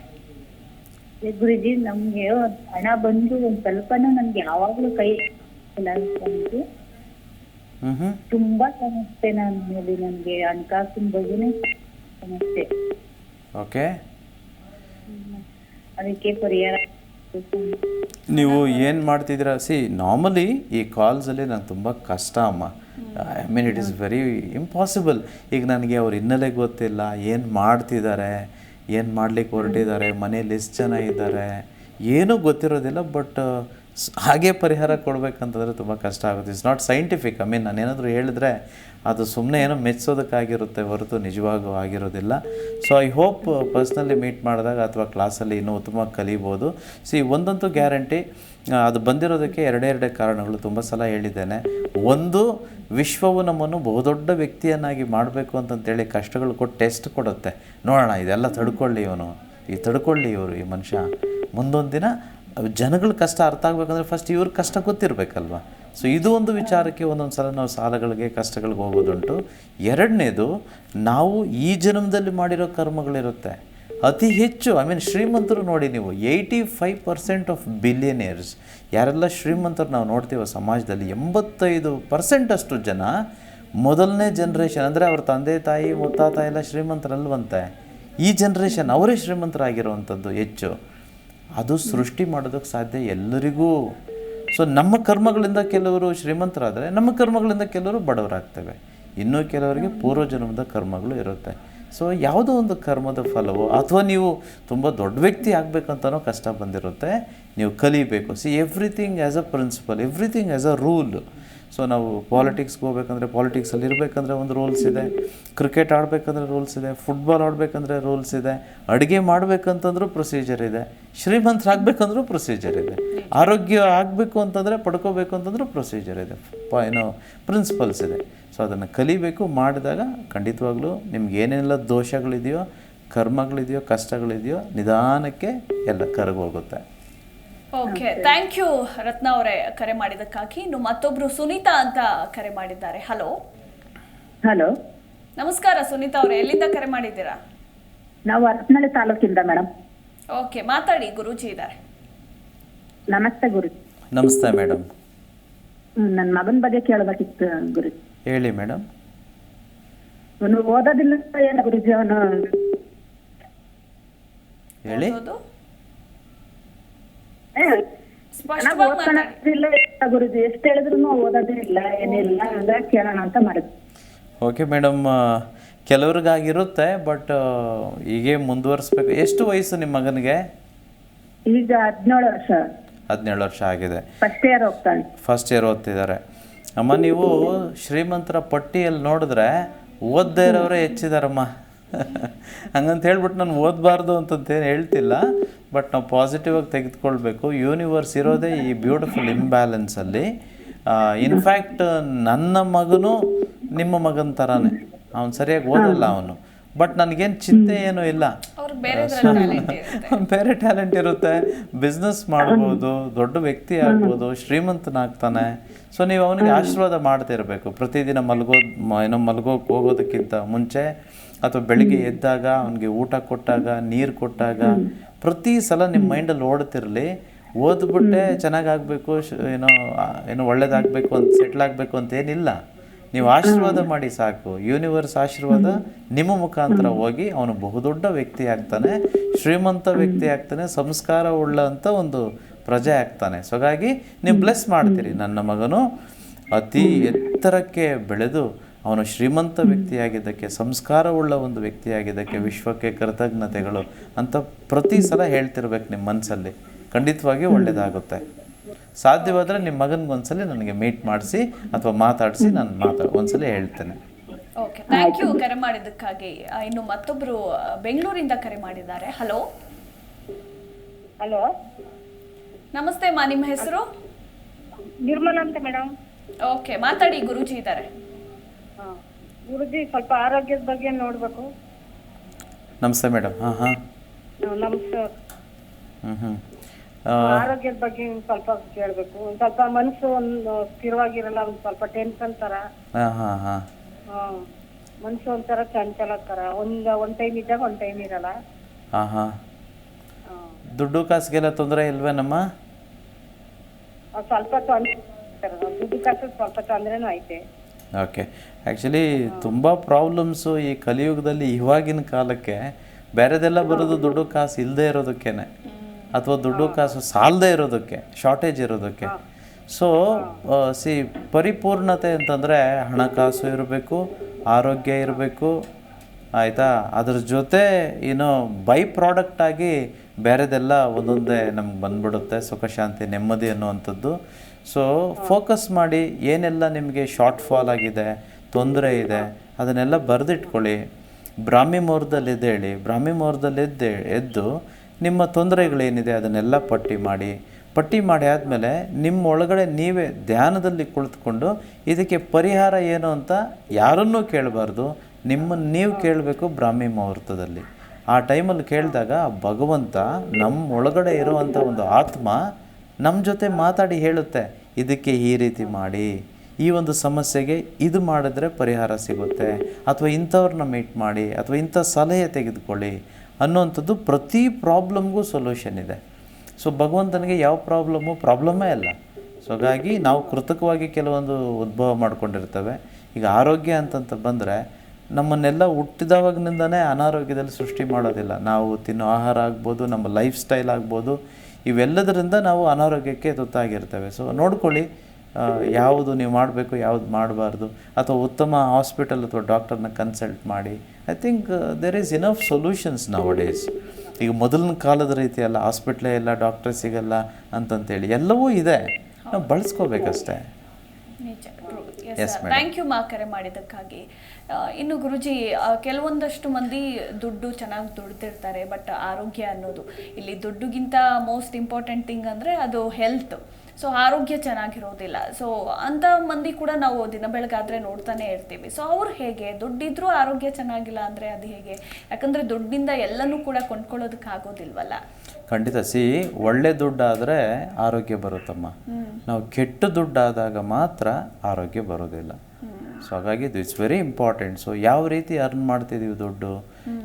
ಏ ಗುರುಜಿ ನಮ್ಗೆ ಒಂದ್ ಹಣ ಬಂದು ಒಂದ್ ಸ್ವಲ್ಪನೂ ನಮ್ಗೆ ಯಾವಾಗ್ಲೂ ಕೈ ಇಲ್ಲ ಅನ್ಕೊಂಡು ತುಂಬಾ ಸಮಸ್ಯೆ ನನ್ನಲ್ಲಿ ನನ್ಗೆ ಹಣಕಾಸಿನ ಬಗ್ಗೆ ಸಮಸ್ಯೆ. ಓಕೆ ನೀವು ಏನು ಮಾಡ್ತಿದ್ದೀರಾ? ಸಿ ನಾರ್ಮಲಿ ಈ ಕಾಲ್ಸಲ್ಲಿ ನಂಗೆ ತುಂಬಾ ಕಷ್ಟ ಅಮ್ಮ. I mean it is very impossible ಈಗ ನನಗೆ ಅವ್ರ ಹಿನ್ನೆಲೆ ಗೊತ್ತಿಲ್ಲ ಏನು ಮಾಡ್ತಿದ್ದಾರೆ ಏನು ಮಾಡ್ಲಿಕ್ಕೆ ಹೊರಟಿದ್ದಾರೆ ಮನೇಲಿ ಎಷ್ಟು ಜನ ಇದ್ದಾರೆ ಏನೂ ಗೊತ್ತಿರೋದಿಲ್ಲ ಬಟ್ ಹಾಗೆ ಪರಿಹಾರ ಕೊಡಬೇಕಂತಂದರೆ ತುಂಬ ಕಷ್ಟ ಆಗುತ್ತೆ. It's not scientific I mean ನಾನೇನಾದರೂ ಹೇಳಿದ್ರೆ ಅದು ಸುಮ್ಮನೆ ಏನೋ ಮೆಚ್ಚೋದಕ್ಕಾಗಿರುತ್ತೆ ಹೊರತು ನಿಜವಾಗೂ ಆಗಿರೋದಿಲ್ಲ. So I hope personally meet ಮಾಡಿದಾಗ ಅಥವಾ ಕ್ಲಾಸಲ್ಲಿ ಇನ್ನೂ ಉತ್ತಮವಾಗಿ ಕಲಿಬೋದು. ಸಿ ಒಂದಂತೂ ಗ್ಯಾರಂಟಿ ಅದು ಬಂದಿರೋದಕ್ಕೆ ಎರಡೇ ಎರಡೇ ಕಾರಣಗಳು ತುಂಬ ಸಲ ಹೇಳಿದ್ದೇನೆ. ಒಂದು, ವಿಶ್ವವು ನಮ್ಮನ್ನು ಬಹುದೊಡ್ಡ ವ್ಯಕ್ತಿಯನ್ನಾಗಿ ಮಾಡಬೇಕು ಅಂತಂತೇಳಿ ಕಷ್ಟಗಳು ಕೊಟ್ಟು ಟೆಸ್ಟ್ ಕೊಡುತ್ತೆ. ನೋಡೋಣ, ಇದೆಲ್ಲ ತಡ್ಕೊಳ್ಳಿ ಇವನು. ಈ ತಡ್ಕೊಳ್ಳಿ ಇವರು, ಈ ಮನುಷ್ಯ. ಮುಂದೊಂದು ದಿನ ಜನಗಳ ಕಷ್ಟ ಅರ್ಥ ಆಗ್ಬೇಕಂದ್ರೆ ಫಸ್ಟ್ ಇವ್ರ ಕಷ್ಟ ಗೊತ್ತಿರಬೇಕಲ್ವ? ಸೊ ಇದು ಒಂದು ವಿಚಾರಕ್ಕೆ ಒಂದೊಂದು ಸಲ ನಾವು ಸಾಲಗಳಿಗೆ, ಕಷ್ಟಗಳಿಗೆ ಹೋಗೋದುಂಟು. ಎರಡನೇದು, ನಾವು ಈ ಜನ್ಮದಲ್ಲಿ ಮಾಡಿರೋ ಕರ್ಮಗಳಿರುತ್ತೆ. ಅತಿ ಹೆಚ್ಚು ಐ ಮೀನ್ ಶ್ರೀಮಂತರು ನೋಡಿ ನೀವು eighty five percent of billionaires ಯಾರೆಲ್ಲ ಶ್ರೀಮಂತರು ನಾವು ನೋಡ್ತೀವೋ ಸಮಾಜದಲ್ಲಿ, ಎಂಬತ್ತೈದು ಪರ್ಸೆಂಟ್ ಅಷ್ಟು ಜನ ಮೊದಲನೇ ಜನ್ರೇಷನ್ ಅಂದರೆ ಅವ್ರ ತಂದೆ, ತಾಯಿ, ಮುತ್ತಾತ ಎಲ್ಲ ಶ್ರೀಮಂತರಲ್ವಂತೆ. ಈ ಜನ್ರೇಷನ್ ಅವರೇ ಶ್ರೀಮಂತರಾಗಿರುವಂಥದ್ದು ಹೆಚ್ಚು. ಅದು ಸೃಷ್ಟಿ ಮಾಡೋದಕ್ಕೆ ಸಾಧ್ಯ ಎಲ್ಲರಿಗೂ. ಸೊ ನಮ್ಮ ಕರ್ಮಗಳಿಂದ ಕೆಲವರು ಶ್ರೀಮಂತರಾದರೆ, ನಮ್ಮ ಕರ್ಮಗಳಿಂದ ಕೆಲವರು ಬಡವರಾಗ್ತವೆ. ಇನ್ನೂ ಕೆಲವರಿಗೆ ಪೂರ್ವಜನ್ಮದ ಕರ್ಮಗಳು ಇರುತ್ತೆ. ಸೊ ಯಾವುದೋ ಒಂದು ಕರ್ಮದ ಫಲವೋ, ಅಥವಾ ನೀವು ತುಂಬ ದೊಡ್ಡ ವ್ಯಕ್ತಿ ಆಗಬೇಕಂತನೋ ಕಷ್ಟ ಬಂದಿರುತ್ತೆ, ನೀವು ಕಲಿಬೇಕು. See everything as a principle everything as a rule so ನಾವು ಪಾಲಿಟಿಕ್ಸ್ಗೆ ಹೋಗ್ಬೇಕಂದ್ರೆ ಪಾಲಿಟಿಕ್ಸಲ್ಲಿ ಇರಬೇಕಂದ್ರೆ ಒಂದು ರೂಲ್ಸ್ ಇದೆ. ಕ್ರಿಕೆಟ್ ಆಡಬೇಕಂದ್ರೆ ರೂಲ್ಸ್ ಇದೆ. ಫುಟ್ಬಾಲ್ ಆಡಬೇಕಂದ್ರೆ ರೂಲ್ಸ್ ಇದೆ. ಅಡುಗೆ ಮಾಡಬೇಕಂತಂದ್ರೂ ಪ್ರೊಸೀಜರ್ ಇದೆ. ಶ್ರೀಮಂತರಾಗಬೇಕಂದ್ರೂ ಪ್ರೊಸೀಜರ್ ಇದೆ. ಆರೋಗ್ಯ ಆಗಬೇಕು ಅಂತಂದರೆ ಪಡ್ಕೋಬೇಕು ಅಂತಂದ್ರೂ ಪ್ರೊಸೀಜರ್ ಇದೆ. ಏನೋ ಪ್ರಿನ್ಸಿಪಲ್ಸ್ ಇದೆ. ಸೊ ಅದನ್ನು ಕಲಿಬೇಕು. ಮಾಡಿದಾಗ ಖಂಡಿತವಾಗ್ಲೂ ನಿಮ್ಗೆ ಏನೆಲ್ಲ ದೋಷಗಳಿದೆಯೋ, ಕರ್ಮಗಳಿದೆಯೋ, ಕಷ್ಟಗಳಿದೆಯೋ ನಿಧಾನಕ್ಕೆ ಎಲ್ಲ ಕರಗೋಗುತ್ತೆ. ಓಕೆ ಥ್ಯಾಂಕ್ ಯು ರತ್ನ ಅವರೇ ಕರೆ ಮಾಡಿದಕ್ಕಾಗಿ ಇನ್ನು ಮತ್ತೊಬ್ರು ಸುನೀತಾ ಅಂತ ಕರೆ ಮಾಡಿದ್ದಾರೆ. ಹಲೋ ಹಲೋ ನಮಸ್ಕಾರ ಸುನೀತಾ ಅವರೇ. ಎಲ್ಲಿಂದ ಕರೆ ಮಾಡಿದ್ದೀರಾ? ನಾವು ಹರಪನಹಳ್ಳಿ ತಾಲೂಕಿಂದ ಮೇಡಮ್ ಓಕೆ ಮಾತಾಡಿ ಗುರೂಜಿ ಇದ್ದಾರೆ. ನಮಸ್ತೆ ಗುರು ನಮಸ್ತೆ ಮೇಡಮ್ ನನ್ನ ಮಗನ ಬಗ್ಗೆ ಕೇಳಬೇಕಿತ್ತು ಗುರು ಹೇಳಿ ಮೇಡಮ್ ಅವನು ಓದೋದಿಲ್ಲ ಏನು ಗುರುಜಿ ಅವನು? ಹೇಳಿ. ಓದೋದು? ಸ್ಪಷ್ಟವಾಗಿ ಮಾತಾಡಿ. ಗುರುಜಿ. ಎಷ್ಟು ಹೇಳಿದ್ರು ಓದೋದೇ ಇಲ್ಲ ಏನಿಲ್ಲ. ಹಂಗಾಗಿ ಕೇಳೋಣ ಅಂತ ಮಾಡಿದ್ವಿ. ಓಕೆ ಮೇಡಮ್ ಕೆಲವ್ರಿಗಾಗಿರುತ್ತೆ ಬಟ್ ಹೀಗೆ ಮುಂದುವರಿಸ್ಬೇಕು. ಎಷ್ಟು ವಯಸ್ಸು ನಿಮ್ಮ ಮಗನಿಗೆ? ಈಗ ಹದಿನೇಳು ವರ್ಷ. ಹದಿನೇಳು ವರ್ಷ ಆಗಿದೆ. ಫಸ್ಟ್ ಇಯರ್ ಹೋಗ್ತಾನೆ ಫಸ್ಟ್ ಇಯರ್ ಓದ್ತಿದ್ದಾರೆ. ಅಮ್ಮ ನೀವು ಶ್ರೀಮಂತರ ಪಟ್ಟಿಯಲ್ಲಿ ನೋಡಿದ್ರೆ ಓದದೇ ಇರೋರೇ ಹೆಚ್ಚಿದಾರಮ್ಮ. ಹಂಗಂತ ಹೇಳ್ಬಿಟ್ಟು ನಾನು ಓದಬಾರ್ದು ಅಂತಂತೇನು ಹೇಳ್ತಿಲ್ಲ, ಬಟ್ ನಾವು ಪಾಸಿಟಿವ್ ಆಗಿ ತೆಗೆದುಕೊಳ್ಬೇಕು. ಯೂನಿವರ್ಸ್ ಇರೋದೇ ಈ ಬ್ಯೂಟಿಫುಲ್ ಇಂಬ್ಯಾಲೆನ್ಸಲ್ಲಿ ಇನ್ಫ್ಯಾಕ್ಟ್ ನನ್ನ ಮಗನು ನಿಮ್ಮ ಮಗನ ಥರನೇ ಅವನು ಸರಿಯಾಗಿ ಓದಲ್ಲ ಅವನು. ಬಟ್ ನನಗೇನು ಚಿಂತೆ ಏನೂ ಇಲ್ಲ. ಬೇರೆ ಟ್ಯಾಲೆಂಟ್ ಇರುತ್ತೆ. ಬೇರೆ ಟ್ಯಾಲೆಂಟ್ ಇರುತ್ತೆ. ಬಿಸ್ನೆಸ್ ಮಾಡ್ಬೋದು ದೊಡ್ಡ ವ್ಯಕ್ತಿ ಆಗ್ಬೋದು ಶ್ರೀಮಂತನಾಗ್ತಾನೆ. ಸೊ ನೀವು ಅವನಿಗೆ ಆಶೀರ್ವಾದ ಮಾಡ್ತಿರಬೇಕು ಪ್ರತಿದಿನ ಮಲಗೋ ಏನೋ ಮಲಗೋಕೆ ಹೋಗೋದಕ್ಕಿಂತ ಮುಂಚೆ ಅಥವಾ ಬೆಳಿಗ್ಗೆ ಎದ್ದಾಗ ಅವನಿಗೆ ಊಟ ಕೊಟ್ಟಾಗ ನೀರು ಕೊಟ್ಟಾಗ ಪ್ರತಿ ಸಲ ನಿಮ್ಮ ಮೈಂಡಲ್ಲಿ ಓಡ್ತಿರಲಿ. ಓದ್ಬಿಟ್ಟೆ ಚೆನ್ನಾಗಾಗಬೇಕು ಏನೋ ಏನೋ ಒಳ್ಳೇದಾಗಬೇಕು ಅಂತ ಸೆಟ್ಲ್ ಆಗಬೇಕು ಅಂತ ಏನಿಲ್ಲ. ನೀವು ಆಶೀರ್ವಾದ ಮಾಡಿ ಸಾಕು. ಯೂನಿವರ್ಸ್ ಆಶೀರ್ವಾದ ನಿಮ್ಮ ಮುಖಾಂತರ ಹೋಗಿ ಅವನು ಬಹುದೊಡ್ಡ ವ್ಯಕ್ತಿ ಆಗ್ತಾನೆ, ಶ್ರೀಮಂತ ವ್ಯಕ್ತಿ ಆಗ್ತಾನೆ, ಸಂಸ್ಕಾರ ಅಂತ ಒಂದು ಪ್ರಜೆ ಆಗ್ತಾನೆ. ಸೊಗಾಗಿ ನೀವು ಬ್ಲೆಸ್ ಮಾಡ್ತೀರಿ. ನನ್ನ ಮಗನು ಅತಿ ಎತ್ತರಕ್ಕೆ ಬೆಳೆದು ಅವನು ಶ್ರೀಮಂತ ವ್ಯಕ್ತಿಯಾಗಿದ್ದಕ್ಕೆ ಸಂಸ್ಕಾರವುಳ್ಳ ಒಂದು ವ್ಯಕ್ತಿಯಾಗಿದ್ದಕ್ಕೆ ವಿಶ್ವಕ್ಕೆ ಕೃತಜ್ಞತೆಗಳು ಅಂತ ಪ್ರತಿ ಸಲ ಹೇಳ್ತಿರ್ಬೇಕು ನಿಮ್ಮ ಮನಸ್ಸಲ್ಲಿ ಖಂಡಿತವಾಗಿ ಒಳ್ಳೆಯದಾಗುತ್ತೆ ಸಾಧ್ಯವಾದರೆ ನಿಮ್ಮ ಮಗನಿಗೆ ಒಂದ್ಸಲಿ ನನಗೆ ಮೀಟ್ ಮಾಡಿಸಿ ಅಥವಾ ಮಾತಾಡಿಸಿ ನಾನು ಮಾತಾ ಒಂದ್ಸಲಿ ಹೇಳ್ತೇನೆ. ಓಕೆ ಥ್ಯಾಂಕ್ ಯು ಕರೆ ಮಾಡಿದ್ದಕ್ಕಾಗಿ. ಇನ್ನು ಮತ್ತೊಬ್ರು ಬೆಂಗಳೂರಿಂದ ಕರೆ ಮಾಡಿದ್ದಾರೆ. ಹಲೋ ಹಲೋ ನಮಸ್ತೆ ಮಾ ನಿಮ್ಮ ಹೆಸರು? ನಿರ್ಮಲ ಅಂತ ಮೇಡಮ್ ಓಕೆ ಮಾತಾಡಿ ಗುರುಜಿ ಇದ್ದಾರೆ ಗುರುಜಿ ಸ್ವಲ್ಪ ಆರೋಗ್ಯದ ಬಗ್ಗೆ ನೋಡಬೇಕು. ನಮಸ್ತೆ ಮೇಡಮ್ ಹಾಂ ಹಾಂ. ನಮಸ್ತೆ. ಹ್ಞೂ ಹ್ಞೂ ಆರೋಗ್ಯದ ಬಗ್ಗೆ ಒಂದ್ ಸ್ವಲ್ಪ ಕೇಳ್ಬೇಕು. ಒಂದ್ ಸ್ವಲ್ಪ ಮನಸ್ಸು ಒಂದು ಸ್ಥಿರವಾಗಿರಲ್ಲ ಒಂದ್ ಸ್ವಲ್ಪ ಟೆನ್ಷನ್ ತರ. ಹಾ ಹಾ ಹಾಂ. ಮನ್ಸು ಒಂಥರ ಚಂಚಲ ತರ. ಒಂದ್ ಒಂದ್ ಟೈಮ್ ಇದ್ದಾಗ ಒಂದ್ ಟೈಮ್ ಇರಲ್ಲ. ಹಾ ಹಾ. ದುಡ್ಡು ಕಾಸಿಗೆಲ್ಲ ತೊಂದರೆ ಇಲ್ವೇನಮ್ಮ ಅದ್ ಸ್ವಲ್ಪ ತೊಂದ್ರೆ ದುಡ್ಡು ಕಾಸು ಸ್ವಲ್ಪ ತೊಂದ್ರೆನೂ ಐತೆ. ಓಕೆ. ಆ್ಯಕ್ಚುಲಿ ತುಂಬ ಪ್ರಾಬ್ಲಮ್ಸು ಈ ಕಲಿಯುಗದಲ್ಲಿ ಇವಾಗಿನ ಕಾಲಕ್ಕೆ ಬೇರೆದೆಲ್ಲ ಬರೋದು ದುಡ್ಡು ಕಾಸು ಇಲ್ಲದೆ ಇರೋದಕ್ಕೇನೆ. ಅಥವಾ ದುಡ್ಡು ಕಾಸು ಸಾಲದೇ ಇರೋದಕ್ಕೆ ಶಾರ್ಟೇಜ್ ಇರೋದಕ್ಕೆ. ಸೊ ಸಿ ಪರಿಪೂರ್ಣತೆ ಅಂತಂದರೆ ಹಣಕಾಸು ಇರಬೇಕು, ಆರೋಗ್ಯ ಇರಬೇಕು, ಆಯಿತಾ? ಅದ್ರ ಜೊತೆ ಏನೋ ಬೈ ಪ್ರಾಡಕ್ಟ್ ಆಗಿ ಬೇರೆದೆಲ್ಲ ಒಂದೊಂದೇ ನಮ್ಗೆ ಬಂದ್ಬಿಡುತ್ತೆ ಸುಖ ಶಾಂತಿ ನೆಮ್ಮದಿ ಅನ್ನುವಂಥದ್ದು. ಸೊ ಫೋಕಸ್ ಮಾಡಿ ಏನೆಲ್ಲ ನಿಮಗೆ ಶಾರ್ಟ್ ಫಾಲ್ ಆಗಿದೆ, ತೊಂದರೆ ಇದೆ, ಅದನ್ನೆಲ್ಲ ಬರೆದಿಟ್ಕೊಳ್ಳಿ. ಬ್ರಾಹ್ಮಿ ಮುಹೂರ್ತದಲ್ಲಿ ಎದ್ದೇಳಿ ಬ್ರಾಹ್ಮಿ ಮುಹೂರ್ತದಲ್ಲಿ ಎದ್ದೆ, ಎದ್ದು ನಿಮ್ಮ ತೊಂದರೆಗಳೇನಿದೆ ಅದನ್ನೆಲ್ಲ ಪಟ್ಟಿ ಮಾಡಿ. ಪಟ್ಟಿ ಮಾಡಿ ಆದಮೇಲೆ ನಿಮ್ಮ ಒಳಗಡೆ ನೀವೇ ಧ್ಯಾನದಲ್ಲಿ ಕುಳಿತುಕೊಂಡು ಇದಕ್ಕೆ ಪರಿಹಾರ ಏನು ಅಂತ ಯಾರನ್ನೂ ಕೇಳಬಾರ್ದು. ನಿಮ್ಮನ್ನು ನೀವು ಕೇಳಬೇಕು ಬ್ರಾಹ್ಮಿ ಮುಹೂರ್ತದಲ್ಲಿ. ಆ ಟೈಮಲ್ಲಿ ಕೇಳಿದಾಗ ಭಗವಂತ ನಮ್ಮ ಒಳಗಡೆ ಇರುವಂಥ ಒಂದು ಆತ್ಮ ನಮ್ಮ ಜೊತೆ ಮಾತಾಡಿ ಹೇಳುತ್ತೆ, ಇದಕ್ಕೆ ಈ ರೀತಿ ಮಾಡಿ. ಈ ಒಂದು ಸಮಸ್ಯೆಗೆ ಇದು ಮಾಡಿದ್ರೆ ಪರಿಹಾರ ಸಿಗುತ್ತೆ. ಅಥವಾ ಇಂಥವ್ರನ್ನ ಮೀಟ್ ಮಾಡಿ, ಅಥವಾ ಇಂಥ ಸಲಹೆ ತೆಗೆದುಕೊಳ್ಳಿ. ಅನ್ನೋವಂಥದ್ದು ಪ್ರತಿ ಪ್ರಾಬ್ಲಮ್ಗೂ ಸೊಲ್ಯೂಷನ್ ಇದೆ. ಸೊ ಭಗವಂತನಿಗೆ ಯಾವ ಪ್ರಾಬ್ಲಮ್ಮು ಪ್ರಾಬ್ಲಮ್ಮೇ ಅಲ್ಲ. ಸೊ ಹಾಗಾಗಿ ನಾವು ಕೃತಕವಾಗಿ ಕೆಲವೊಂದು ಉದ್ಭವ ಮಾಡಿಕೊಂಡಿರ್ತವೆ. ಈಗ ಆರೋಗ್ಯ ಅಂತಂತ ಬಂದರೆ ನಮ್ಮನ್ನೆಲ್ಲ ಹುಟ್ಟಿದವಾಗಿನಿಂದನೇ ಅನಾರೋಗ್ಯದಲ್ಲಿ ಸೃಷ್ಟಿ ಮಾಡೋದಿಲ್ಲ. ನಾವು ತಿನ್ನೋ ಆಹಾರ ಆಗ್ಬೋದು, ನಮ್ಮ ಲೈಫ್ ಸ್ಟೈಲ್ ಆಗ್ಬೋದು, ಇವೆಲ್ಲದರಿಂದ ನಾವು ಅನಾರೋಗ್ಯಕ್ಕೆ ತುತ್ತಾಗಿರ್ತೇವೆ. ಸೊ ನೋಡ್ಕೊಳ್ಳಿ ಯಾವುದು ನೀವು ಮಾಡಬೇಕು ಯಾವುದು ಮಾಡಬಾರ್ದು ಅಥವಾ ಉತ್ತಮ ಹಾಸ್ಪಿಟಲ್ ಅಥವಾ ಡಾಕ್ಟರ್ನ ಕನ್ಸಲ್ಟ್ ಮಾಡಿ. I think there is enough solutions nowadays ಈಗ ಮೊದಲಿನ ಕಾಲದ ರೀತಿ ಅಲ್ಲ ಹಾಸ್ಪಿಟ್ಲೇ ಇಲ್ಲ ಡಾಕ್ಟರ್ ಸಿಗಲ್ಲ ಅಂತಂತೇಳಿ ಎಲ್ಲವೂ ಇದೆ. ನಾವು ಬಳಸ್ಕೋಬೇಕಷ್ಟೇ. ಥ್ಯಾಂಕ್ ಯು ಮಾ ಕರೆ ಮಾಡಿದ್ದಕ್ಕಾಗಿ. ಇನ್ನು ಗುರುಜಿ ಕೆಲವೊಂದಷ್ಟು ಮಂದಿ ದುಡ್ಡು ಚೆನ್ನಾಗಿ ದುಡ್ದಿರ್ತಾರೆ ಬಟ್ ಆರೋಗ್ಯ ಅನ್ನೋದು. ಇಲ್ಲಿ ದುಡ್ಡುಗಿಂತ ಮೋಸ್ಟ್ ಇಂಪಾರ್ಟೆಂಟ್ ಥಿಂಗ್ ಅಂದರೆ ಅದು ಹೆಲ್ತ್ ಸೊ ಆರೋಗ್ಯ ಚೆನ್ನಾಗಿರೋದಿಲ್ಲ. ಸೊ ಅಂತ ಮಂದಿ ಕೂಡ ನಾವು ದಿನ ಬೆಳಗಾದ್ರೆ ನೋಡ್ತಾನೆ ಇರ್ತೀವಿ. ಸೊ ಅವ್ರು ಹೇಗೆ? ದುಡ್ಡಿದ್ರೂ ಆರೋಗ್ಯ ಚೆನ್ನಾಗಿಲ್ಲ ಅಂದ್ರೆ ಅದು ಹೇಗೆ? ಯಾಕಂದ್ರೆ ದುಡ್ಡಿಂದ ಎಲ್ಲನೂ ಕೂಡ ಕೊಂಡ್ಕೊಳ್ಳೋದಕ್ಕಾಗೋದಿಲ್ವಲ್ಲ ಖಂಡಿತ. ಸಿ ಒಳ್ಳೆ ದುಡ್ಡಾದರೆ ಆರೋಗ್ಯ ಬರುತ್ತಮ್ಮ. ನಾವು ಕೆಟ್ಟ ದುಡ್ಡಾದಾಗ ಮಾತ್ರ ಆರೋಗ್ಯ ಬರೋದಿಲ್ಲ. ಸೊ ಹಾಗಾಗಿ ಇದು ಇಟ್ಸ್ ವೆರಿ ಇಂಪಾರ್ಟೆಂಟ್. ಸೊ ಯಾವ ರೀತಿ ಅರ್ನ್ ಮಾಡ್ತಿದ್ದೀವಿ ದುಡ್ಡು?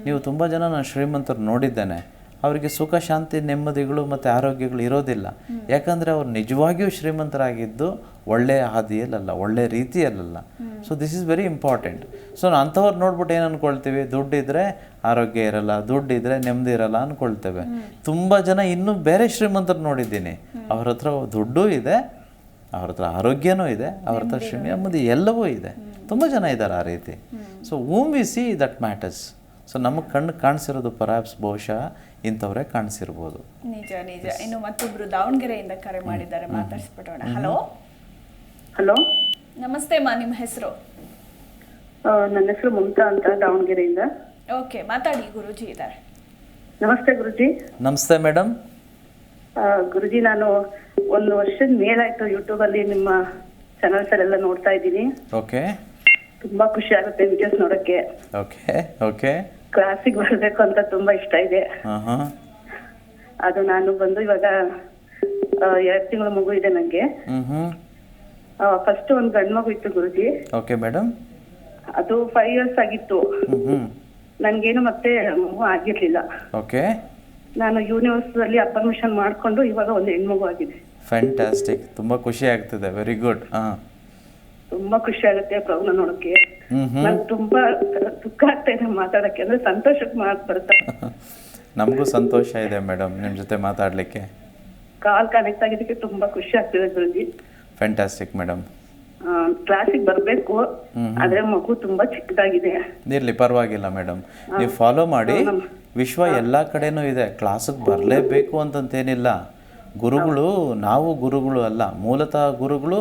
ನೀವು ತುಂಬ ಜನ ನಾನು ಶ್ರೀಮಂತರು ನೋಡಿದ್ದೇನೆ. ಅವರಿಗೆ ಸುಖ ಶಾಂತಿ ನೆಮ್ಮದಿಗಳು ಮತ್ತು ಆರೋಗ್ಯಗಳು ಇರೋದಿಲ್ಲ. ಯಾಕಂದರೆ ಅವ್ರು ನಿಜವಾಗಿಯೂ ಶ್ರೀಮಂತರಾಗಿದ್ದು ಒಳ್ಳೆಯ ಹಾದಿಯಲ್ಲ ಒಳ್ಳೆಯ ರೀತಿಯಲ್ಲ so this is very important so ಅಂಥವ್ರು ನೋಡ್ಬಿಟ್ಟು ಏನು ಅಂದ್ಕೊಳ್ತೀವಿ ದುಡ್ಡಿದ್ರೆ ಆರೋಗ್ಯ ಇರಲ್ಲ ದುಡ್ಡಿದ್ರೆ ನೆಮ್ಮದಿ ಇರಲ್ಲ ಅಂದ್ಕೊಳ್ತೇವೆ ತುಂಬ ಜನ ಇನ್ನೂ ಬೇರೆ ಶ್ರೀಮಂತರು ನೋಡಿದ್ದೀನಿ. ಅವ್ರ ಹತ್ರ ದುಡ್ಡೂ ಇದೆ ಅವ್ರ ಹತ್ರ ಆರೋಗ್ಯನೂ ಇದೆ ಅವ್ರ ಹತ್ರ ಶ್ರೀ ನೆಮ್ಮದಿ ಎಲ್ಲವೂ ಇದೆ. ತುಂಬ ಜನ ಇದ್ದಾರೆ ಆ ರೀತಿ. So home we see that matters so ನಮಗೆ ಕಣ್ಣು ಕಾಣಿಸಿರೋದು ಪರಾಪ್ಸ್ ಬಹುಶಃ ಇಂಥವರೇ ಕಾಣಿಸಿರ್ಬೋದು. ನಿಜ ನಿಜ. ಇನ್ನು ಮತ್ತೊಬ್ರು ದಾವಣಗೆರೆಯಿಂದ ಕರೆ ಮಾಡಿದ್ದಾರೆ ಮಾತಾಡಿಸ್ಬಿಡೋಣ. Hello hello? ನಮಸ್ತೆ ಮಾ ನಿಮ್ಮ ಹೆಸರು? ನನ್ನ ಹೆಸರು ಮಮತಾ ಅಂತ ದಾವಣಗೆರೆಯಿಂದ. ಓಕೆ ಮಾತಾಡಿ ಗುರುಜಿ ಇದ್ದಾರೆ. ನಮಸ್ತೆ ಗುರುಜಿ. ನಮಸ್ತೆ ಮೇಡಮ್. ಗುರುಜಿ ನಾನು ಒಂದು ವರ್ಷದ ಮೇಲಾಯ್ತು ಯೂಟ್ಯೂಬ್ ಅಲ್ಲಿ ನಿಮ್ಮ ಚಾನಲ್ಸ್ ಎಲ್ಲ ನೋಡ್ತಾ ಇದ್ದೀನಿ. ಓಕೆ. ತುಂಬಾ ಖುಷಿ ಆಗುತ್ತೆ ವಿಡಿಯೋಸ್ ನೋಡಕ್ಕೆ. Okay okay. ಕ್ಲಾಸಿಗೆ ಬರಬೇಕು ಅಂತ ತುಂಬಾ ಇಷ್ಟ ಇದೆ. ಅದು ನಾನು ಬಂದು ಇವಾಗ ಎರಡು ತಿಂಗಳ ಮಗು ಇದೆ ನಂಗೆ. ಫಸ್ಟ್ ಒಂದು ಗಂಡ್ ಮಗು ಇತ್ತು ಗುರುಜಿ. ಓಕೆ ಮೇಡಮ್ ಅದು ಫೈವ್ ಇಯರ್ಸ್ ಆಗಿತ್ತು. ಹ್ಞೂ ನನ್ಗೇನು ಮತ್ತೆ ಮಗು ಆಗಿರ್ಲಿಲ್ಲ. ಓಕೆ ನಾನು ಯೂನಿವರ್ಸ್ ಅಲ್ಲಿ ಅಪರ್ಮಿಷನ್ ಮಾಡ್ಕೊಂಡು ಇವಾಗ ಒಂದು ಹೆಣ್ಮಗು ಆಗಿದೆ. ಫ್ಯಾಂಟಾಸ್ಟಿಕ್ ತುಂಬಾ ಖುಷಿ ಆಗ್ತಿದೆ. ವೆರಿ ಗುಡ್ ಹಾಂ. ತುಂಬಾ ಖುಷಿ ಆಗುತ್ತೆ ಪ್ರಭುನ ಹ್ಞೂ ನಂಗೆ ತುಂಬಾ ದುಃಖ ಆಗ್ತಾ ಇದೆ ಮಾತಾಡಕ್ಕೆ ಅಂದ್ರೆ ಸಂತೋಷಕ್ಕೆ ಮಾತು ಬರುತ್ತೆ ನಮಗೂ ಸಂತೋಷ ಇದೆ ಮೇಡಮ್ ನಿಮ್ಮ ಜೊತೆ ಮಾತಾಡಲಿಕ್ಕೆ. ಕಾಲ್ ಕನೆಕ್ಟ್ ಆಗಿದ್ದಕ್ಕೆ ತುಂಬಾ ಖುಷಿ ಆಗ್ತಿದೆ ಗುರುಜಿ. ಫ್ಯಾಂಟಾಸ್ಟಿಕ್ ಮೇಡಮ್ ಕ್ಲಾಸಿಗೆ ಬರಬೇಕು ಆದ್ರೆ ಮಗು ತುಂಬಾ ಚಿಕ್ಕದಾಗಿದೆ. ನೀರ್ಲಿ ಪರವಾಗಿಲ್ಲ ಮೇಡಮ್ ನೀವು ಫಾಲೋ ಮಾಡಿ ವಿಶ್ವ ಎಲ್ಲ ಕಡೆನೂ ಇದೆ ಕ್ಲಾಸಿಗೆ ಬರಲೇಬೇಕು ಅಂತಂತೇನಿಲ್ಲ. ಗುರುಗಳು ನಾವು ಗುರುಗಳು ಅಲ್ಲ ಮೂಲತಃ ಗುರುಗಳು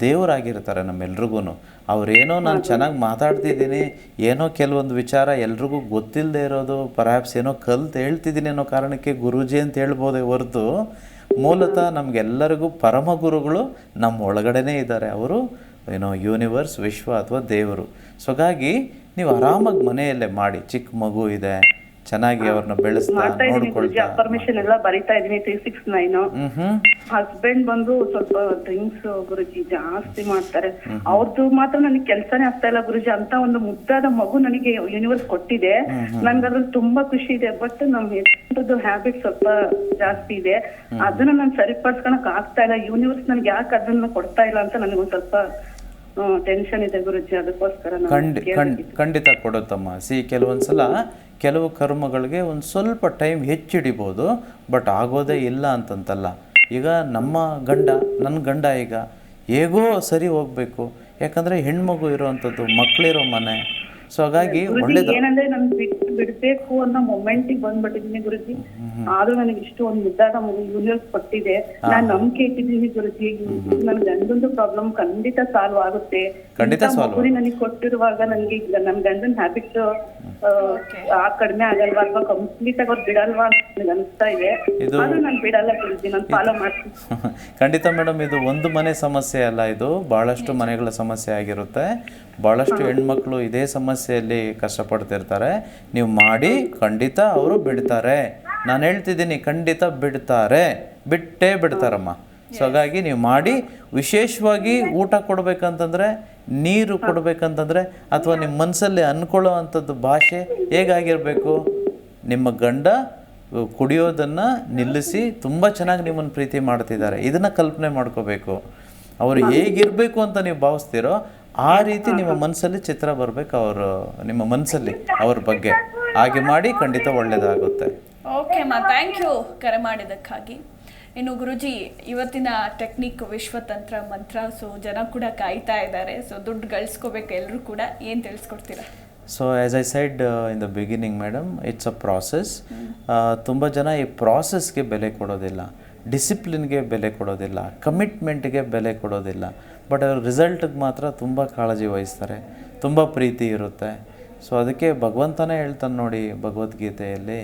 ದೇವರಾಗಿರ್ತಾರೆ ನಮ್ಮೆಲ್ರಿಗೂ ಅವ್ರೇನೋ ನಾನು ಚೆನ್ನಾಗಿ ಮಾತಾಡ್ತಿದ್ದೀನಿ ಏನೋ ಕೆಲವೊಂದು ವಿಚಾರ ಎಲ್ರಿಗೂ ಗೊತ್ತಿಲ್ಲದೆ ಇರೋದು ಪರ್ಹ್ಯಾಪ್ಸ್ ಏನೋ ಕಲ್ತು ಹೇಳ್ತಿದ್ದೀನಿ ಅನ್ನೋ ಕಾರಣಕ್ಕೆ ಗುರೂಜಿ ಅಂತ ಹೇಳ್ಬೋದೇ ಹೊರತು ಮೂಲತಃ ನಮಗೆಲ್ಲರಿಗೂ ಪರಮ ಗುರುಗಳು ನಮ್ಮ ಒಳಗಡೆನೇ ಇದ್ದಾರೆ. ಅವರು ಏನೋ ಯೂನಿವರ್ಸ್ ವಿಶ್ವ ಅಥವಾ ದೇವರು. ಸೊ ಹಾಗಾಗಿ ನೀವು ಆರಾಮಾಗಿ ಮನೆಯಲ್ಲೇ ಮಾಡಿ ಚಿಕ್ಕ ಮಗು ಇದೆ ಚೆನ್ನಾಗಿ ಅವ್ರನ್ನ ಬೆಳೆಸ್ತಾ ಮಾಡ್ತಾ ಇದೀನಿ ಗುರುಜಿ ನೋಡ್ಕೊಳ್ತಾ ಅಪರ್ಮಿಷನ್ ಎಲ್ಲ ಬರಿತಾ ಇದೀನಿ ತ್ರೀ ಸಿಕ್ಸ್ ನೈನ್ ಹ್ಮ್ ಹ್ಮ್ ಹಸ್ಬೆಂಡ್ ಬಂದು ಸ್ವಲ್ಪ ಡ್ರಿಂಕ್ಸ್ ಗುರುಜಿ ಜಾಸ್ತಿ ಮಾಡ್ತಾರೆ. ಅವ್ರದ್ದು ಮಾತ್ರ ನನಗೆ ಕೆಲಸನೇ ಆಗ್ತಾ ಇಲ್ಲ ಗುರುಜಿ. ಅಂತ ಒಂದು ಮುದ್ದಾದ ಮಗು ನನಗೆ ಯೂನಿವರ್ಸ್ ಕೊಟ್ಟಿದೆ. ನನ್ಗೆ ಅದ್ರಲ್ಲಿ ತುಂಬಾ ಖುಷಿ ಇದೆ. ಬಟ್ ನಮ್ ಹೆಸರದ್ದು ಹ್ಯಾಬಿಟ್ ಸ್ವಲ್ಪ ಜಾಸ್ತಿ ಇದೆ. ಅದನ್ನ ನಾನು ಸರಿಪಡಿಸ್ಕೊಳಕ್ ಆಗ್ತಾ ಇಲ್ಲ. ಯೂನಿವರ್ಸ್ ನನ್ಗೆ ಯಾಕೆ ಅದನ್ನ ಕೊಡ್ತಾ ಇಲ್ಲ ಅಂತ ನನಗೊಂದ್ ಸ್ವಲ್ಪ ಟೆನ್ಷನ್ ಇದೆ ಗುರುಜಿ ಅದಕ್ಕೋಸ್ಕರ. ಖಂಡಿತ ಕೊಡುತ್ತಮ್ಮ ಸಿ ಕೆಲವೊಂದ್ಸಲ ಕೆಲವು ಕರ್ಮಗಳಿಗೆ ಒಂದು ಸ್ವಲ್ಪ ಟೈಮ್ ಹೆಚ್ಚಿಡಿಬೋದು ಬಟ್ ಆಗೋದೇ ಇಲ್ಲ ಅಂತಂತಲ್ಲ. ಈಗ ನಮ್ಮ ಗಂಡ ನನ್ನ ಗಂಡ ಈಗ ಹೇಗೋ ಸರಿ ಹೋಗ್ಬೇಕು. ಯಾಕಂದ್ರೆ ಹೆಣ್ಮಗು ಇರೋವಂಥದ್ದು ಮಕ್ಕಳಿರೋ ಮನೆ. ಸೊ ಹಾಗಾಗಿ ಒಳ್ಳೇದು ಬಿಡ್ಬೇಕು ಅನ್ನೋ ಮೊಮೆಂಟಿಗೆ ಬಂದ್ಬಿಟ್ಟಿದೀನಿ ಗುರುಜಿ. ಆದ್ರೂ ನನಗೆ ಇಷ್ಟು ಒಂದು ಮುದ್ದಾದ ಯೂನಿವರ್ಸ್ ಕೊಟ್ಟಿದೆ. ನಾನ್ ನಂಬಿಕೆ ಇಟ್ಟಿದ್ದೀನಿ ಗುರುಜಿ ನನ್ ಗಂಡಂದು ಪ್ರಾಬ್ಲಮ್ ಖಂಡಿತ ಸಾಲ್ವ್ ಆಗುತ್ತೆ. ಗುರಿ ನನಗೆ ಕೊಟ್ಟಿರುವಾಗ ನನ್ಗೆ ಈಗ ನನ್ ಗಂಡನ್ ಹ್ಯಾಬಿಟ್ ಆ ಕಡಿಮೆ ಆಗಲ್ವಾ ಅಥವಾ ಕಂಪ್ಲೀಟ್ ಆಗಿ ಅವ್ರು ಬಿಡಲ್ವಾ ಅಂತ ನನಗೆ ಅನಿಸ್ತಾ ಇದೆ. ಇದು- ಆದ್ರೂ ನಾನ್ ಬಿಡಲ್ಲ ಗುರುಜಿ ನಾನು ಫಾಲೋ ಮಾಡ್ತೀನಿ. ಖಂಡಿತ ಮೇಡಮ್ ಇದು ಒಂದು ಮನೆ ಸಮಸ್ಯೆ ಅಲ್ಲ ಇದು. ಬಹಳಷ್ಟು ಮನೆಗಳ ಸಮಸ್ಯೆ ಆಗಿರುತ್ತೆ. ಬಹಳಷ್ಟು ಹೆಣ್ಮಕ್ಳು ಇದೇ ಸಮಸ್ಯೆಯಲ್ಲಿ ಕಷ್ಟಪಡ್ತಿರ್ತಾರೆ. ನೀವು ಮಾಡಿ ಖಂಡಿತ ಅವರು ಬಿಡ್ತಾರೆ. ನಾನು ಹೇಳ್ತಿದ್ದೀನಿ ಖಂಡಿತ ಬಿಡ್ತಾರೆ. ಬಿಟ್ಟೇ ಬಿಡ್ತಾರಮ್ಮ. ಸೊ ಹಾಗಾಗಿ ನೀವು ಮಾಡಿ, ವಿಶೇಷವಾಗಿ ಊಟ ಕೊಡಬೇಕಂತಂದರೆ, ನೀರು ಕೊಡಬೇಕಂತಂದರೆ, ಅಥವಾ ನಿಮ್ಮ ಮನಸ್ಸಲ್ಲಿ ಅಂದ್ಕೊಳ್ಳೋ ಅಂಥದ್ದು ಭಾಷೆ ಹೇಗಾಗಿರಬೇಕು? ನಿಮ್ಮ ಗಂಡ ಕುಡಿಯೋದನ್ನು ನಿಲ್ಲಿಸಿ ತುಂಬ ಚೆನ್ನಾಗಿ ನಿಮ್ಮನ್ನು ಪ್ರೀತಿ ಮಾಡ್ತಿದ್ದಾರೆ. ಇದನ್ನು ಕಲ್ಪನೆ ಮಾಡ್ಕೋಬೇಕು. ಅವರು ಹೇಗಿರಬೇಕು ಅಂತ ನೀವು ಭಾವಿಸ್ತೀರೋ ಆ ರೀತಿ ನಿಮ್ಮ ಮನಸ್ಸಲ್ಲಿ ಚಿತ್ರ ಬರಬೇಕು ಅವರು ನಿಮ್ಮ ಮನಸ್ಸಲ್ಲಿ ಅವ್ರ ಬಗ್ಗೆ. ಹಾಗೆ ಮಾಡಿ ಖಂಡಿತ ಒಳ್ಳೇದಾಗುತ್ತೆ. ಓಕೆ ಮಾ ಥ್ಯಾಂಕ್ ಯು ಕರೆ ಮಾಡಿದ್ದಕ್ಕಾಗಿ. ಇನ್ನು ಗುರುಜಿ ಇವತ್ತಿನ ಟೆಕ್ನಿಕ್ ವಿಶ್ವತಂತ್ರ ಮಂತ್ರ ಸೊ ಜನ ಕೂಡ ಕಾಯ್ತಾ ಇದ್ದಾರೆ. ಸೊ ದುಡ್ಡು ಗಳಿಸ್ಕೋಬೇಕು ಎಲ್ಲರೂ ಕೂಡ. ಏನು ತಿಳಿಸ್ಕೊಡ್ತೀರಾ? So as I said in the beginning madam it's a process ತುಂಬ ಜನ ಈ ಪ್ರಾಸೆಸ್ಗೆ ಬೆಲೆ ಕೊಡೋದಿಲ್ಲ. ಡಿಸಿಪ್ಲಿನ್ಗೆ ಬೆಲೆ ಕೊಡೋದಿಲ್ಲ. ಕಮಿಟ್ಮೆಂಟ್ಗೆ ಬೆಲೆ ಕೊಡೋದಿಲ್ಲ. ಬಟ್ ಅವ್ರ ರಿಸಲ್ಟಿಗೆ ಮಾತ್ರ ತುಂಬ ಕಾಳಜಿ ವಹಿಸ್ತಾರೆ. ತುಂಬ ಪ್ರೀತಿ ಇರುತ್ತೆ. ಸೊ ಅದಕ್ಕೆ ಭಗವಂತನೇ ಹೇಳ್ತಾನೆ ನೋಡಿ ಭಗವದ್ಗೀತೆಯಲ್ಲಿ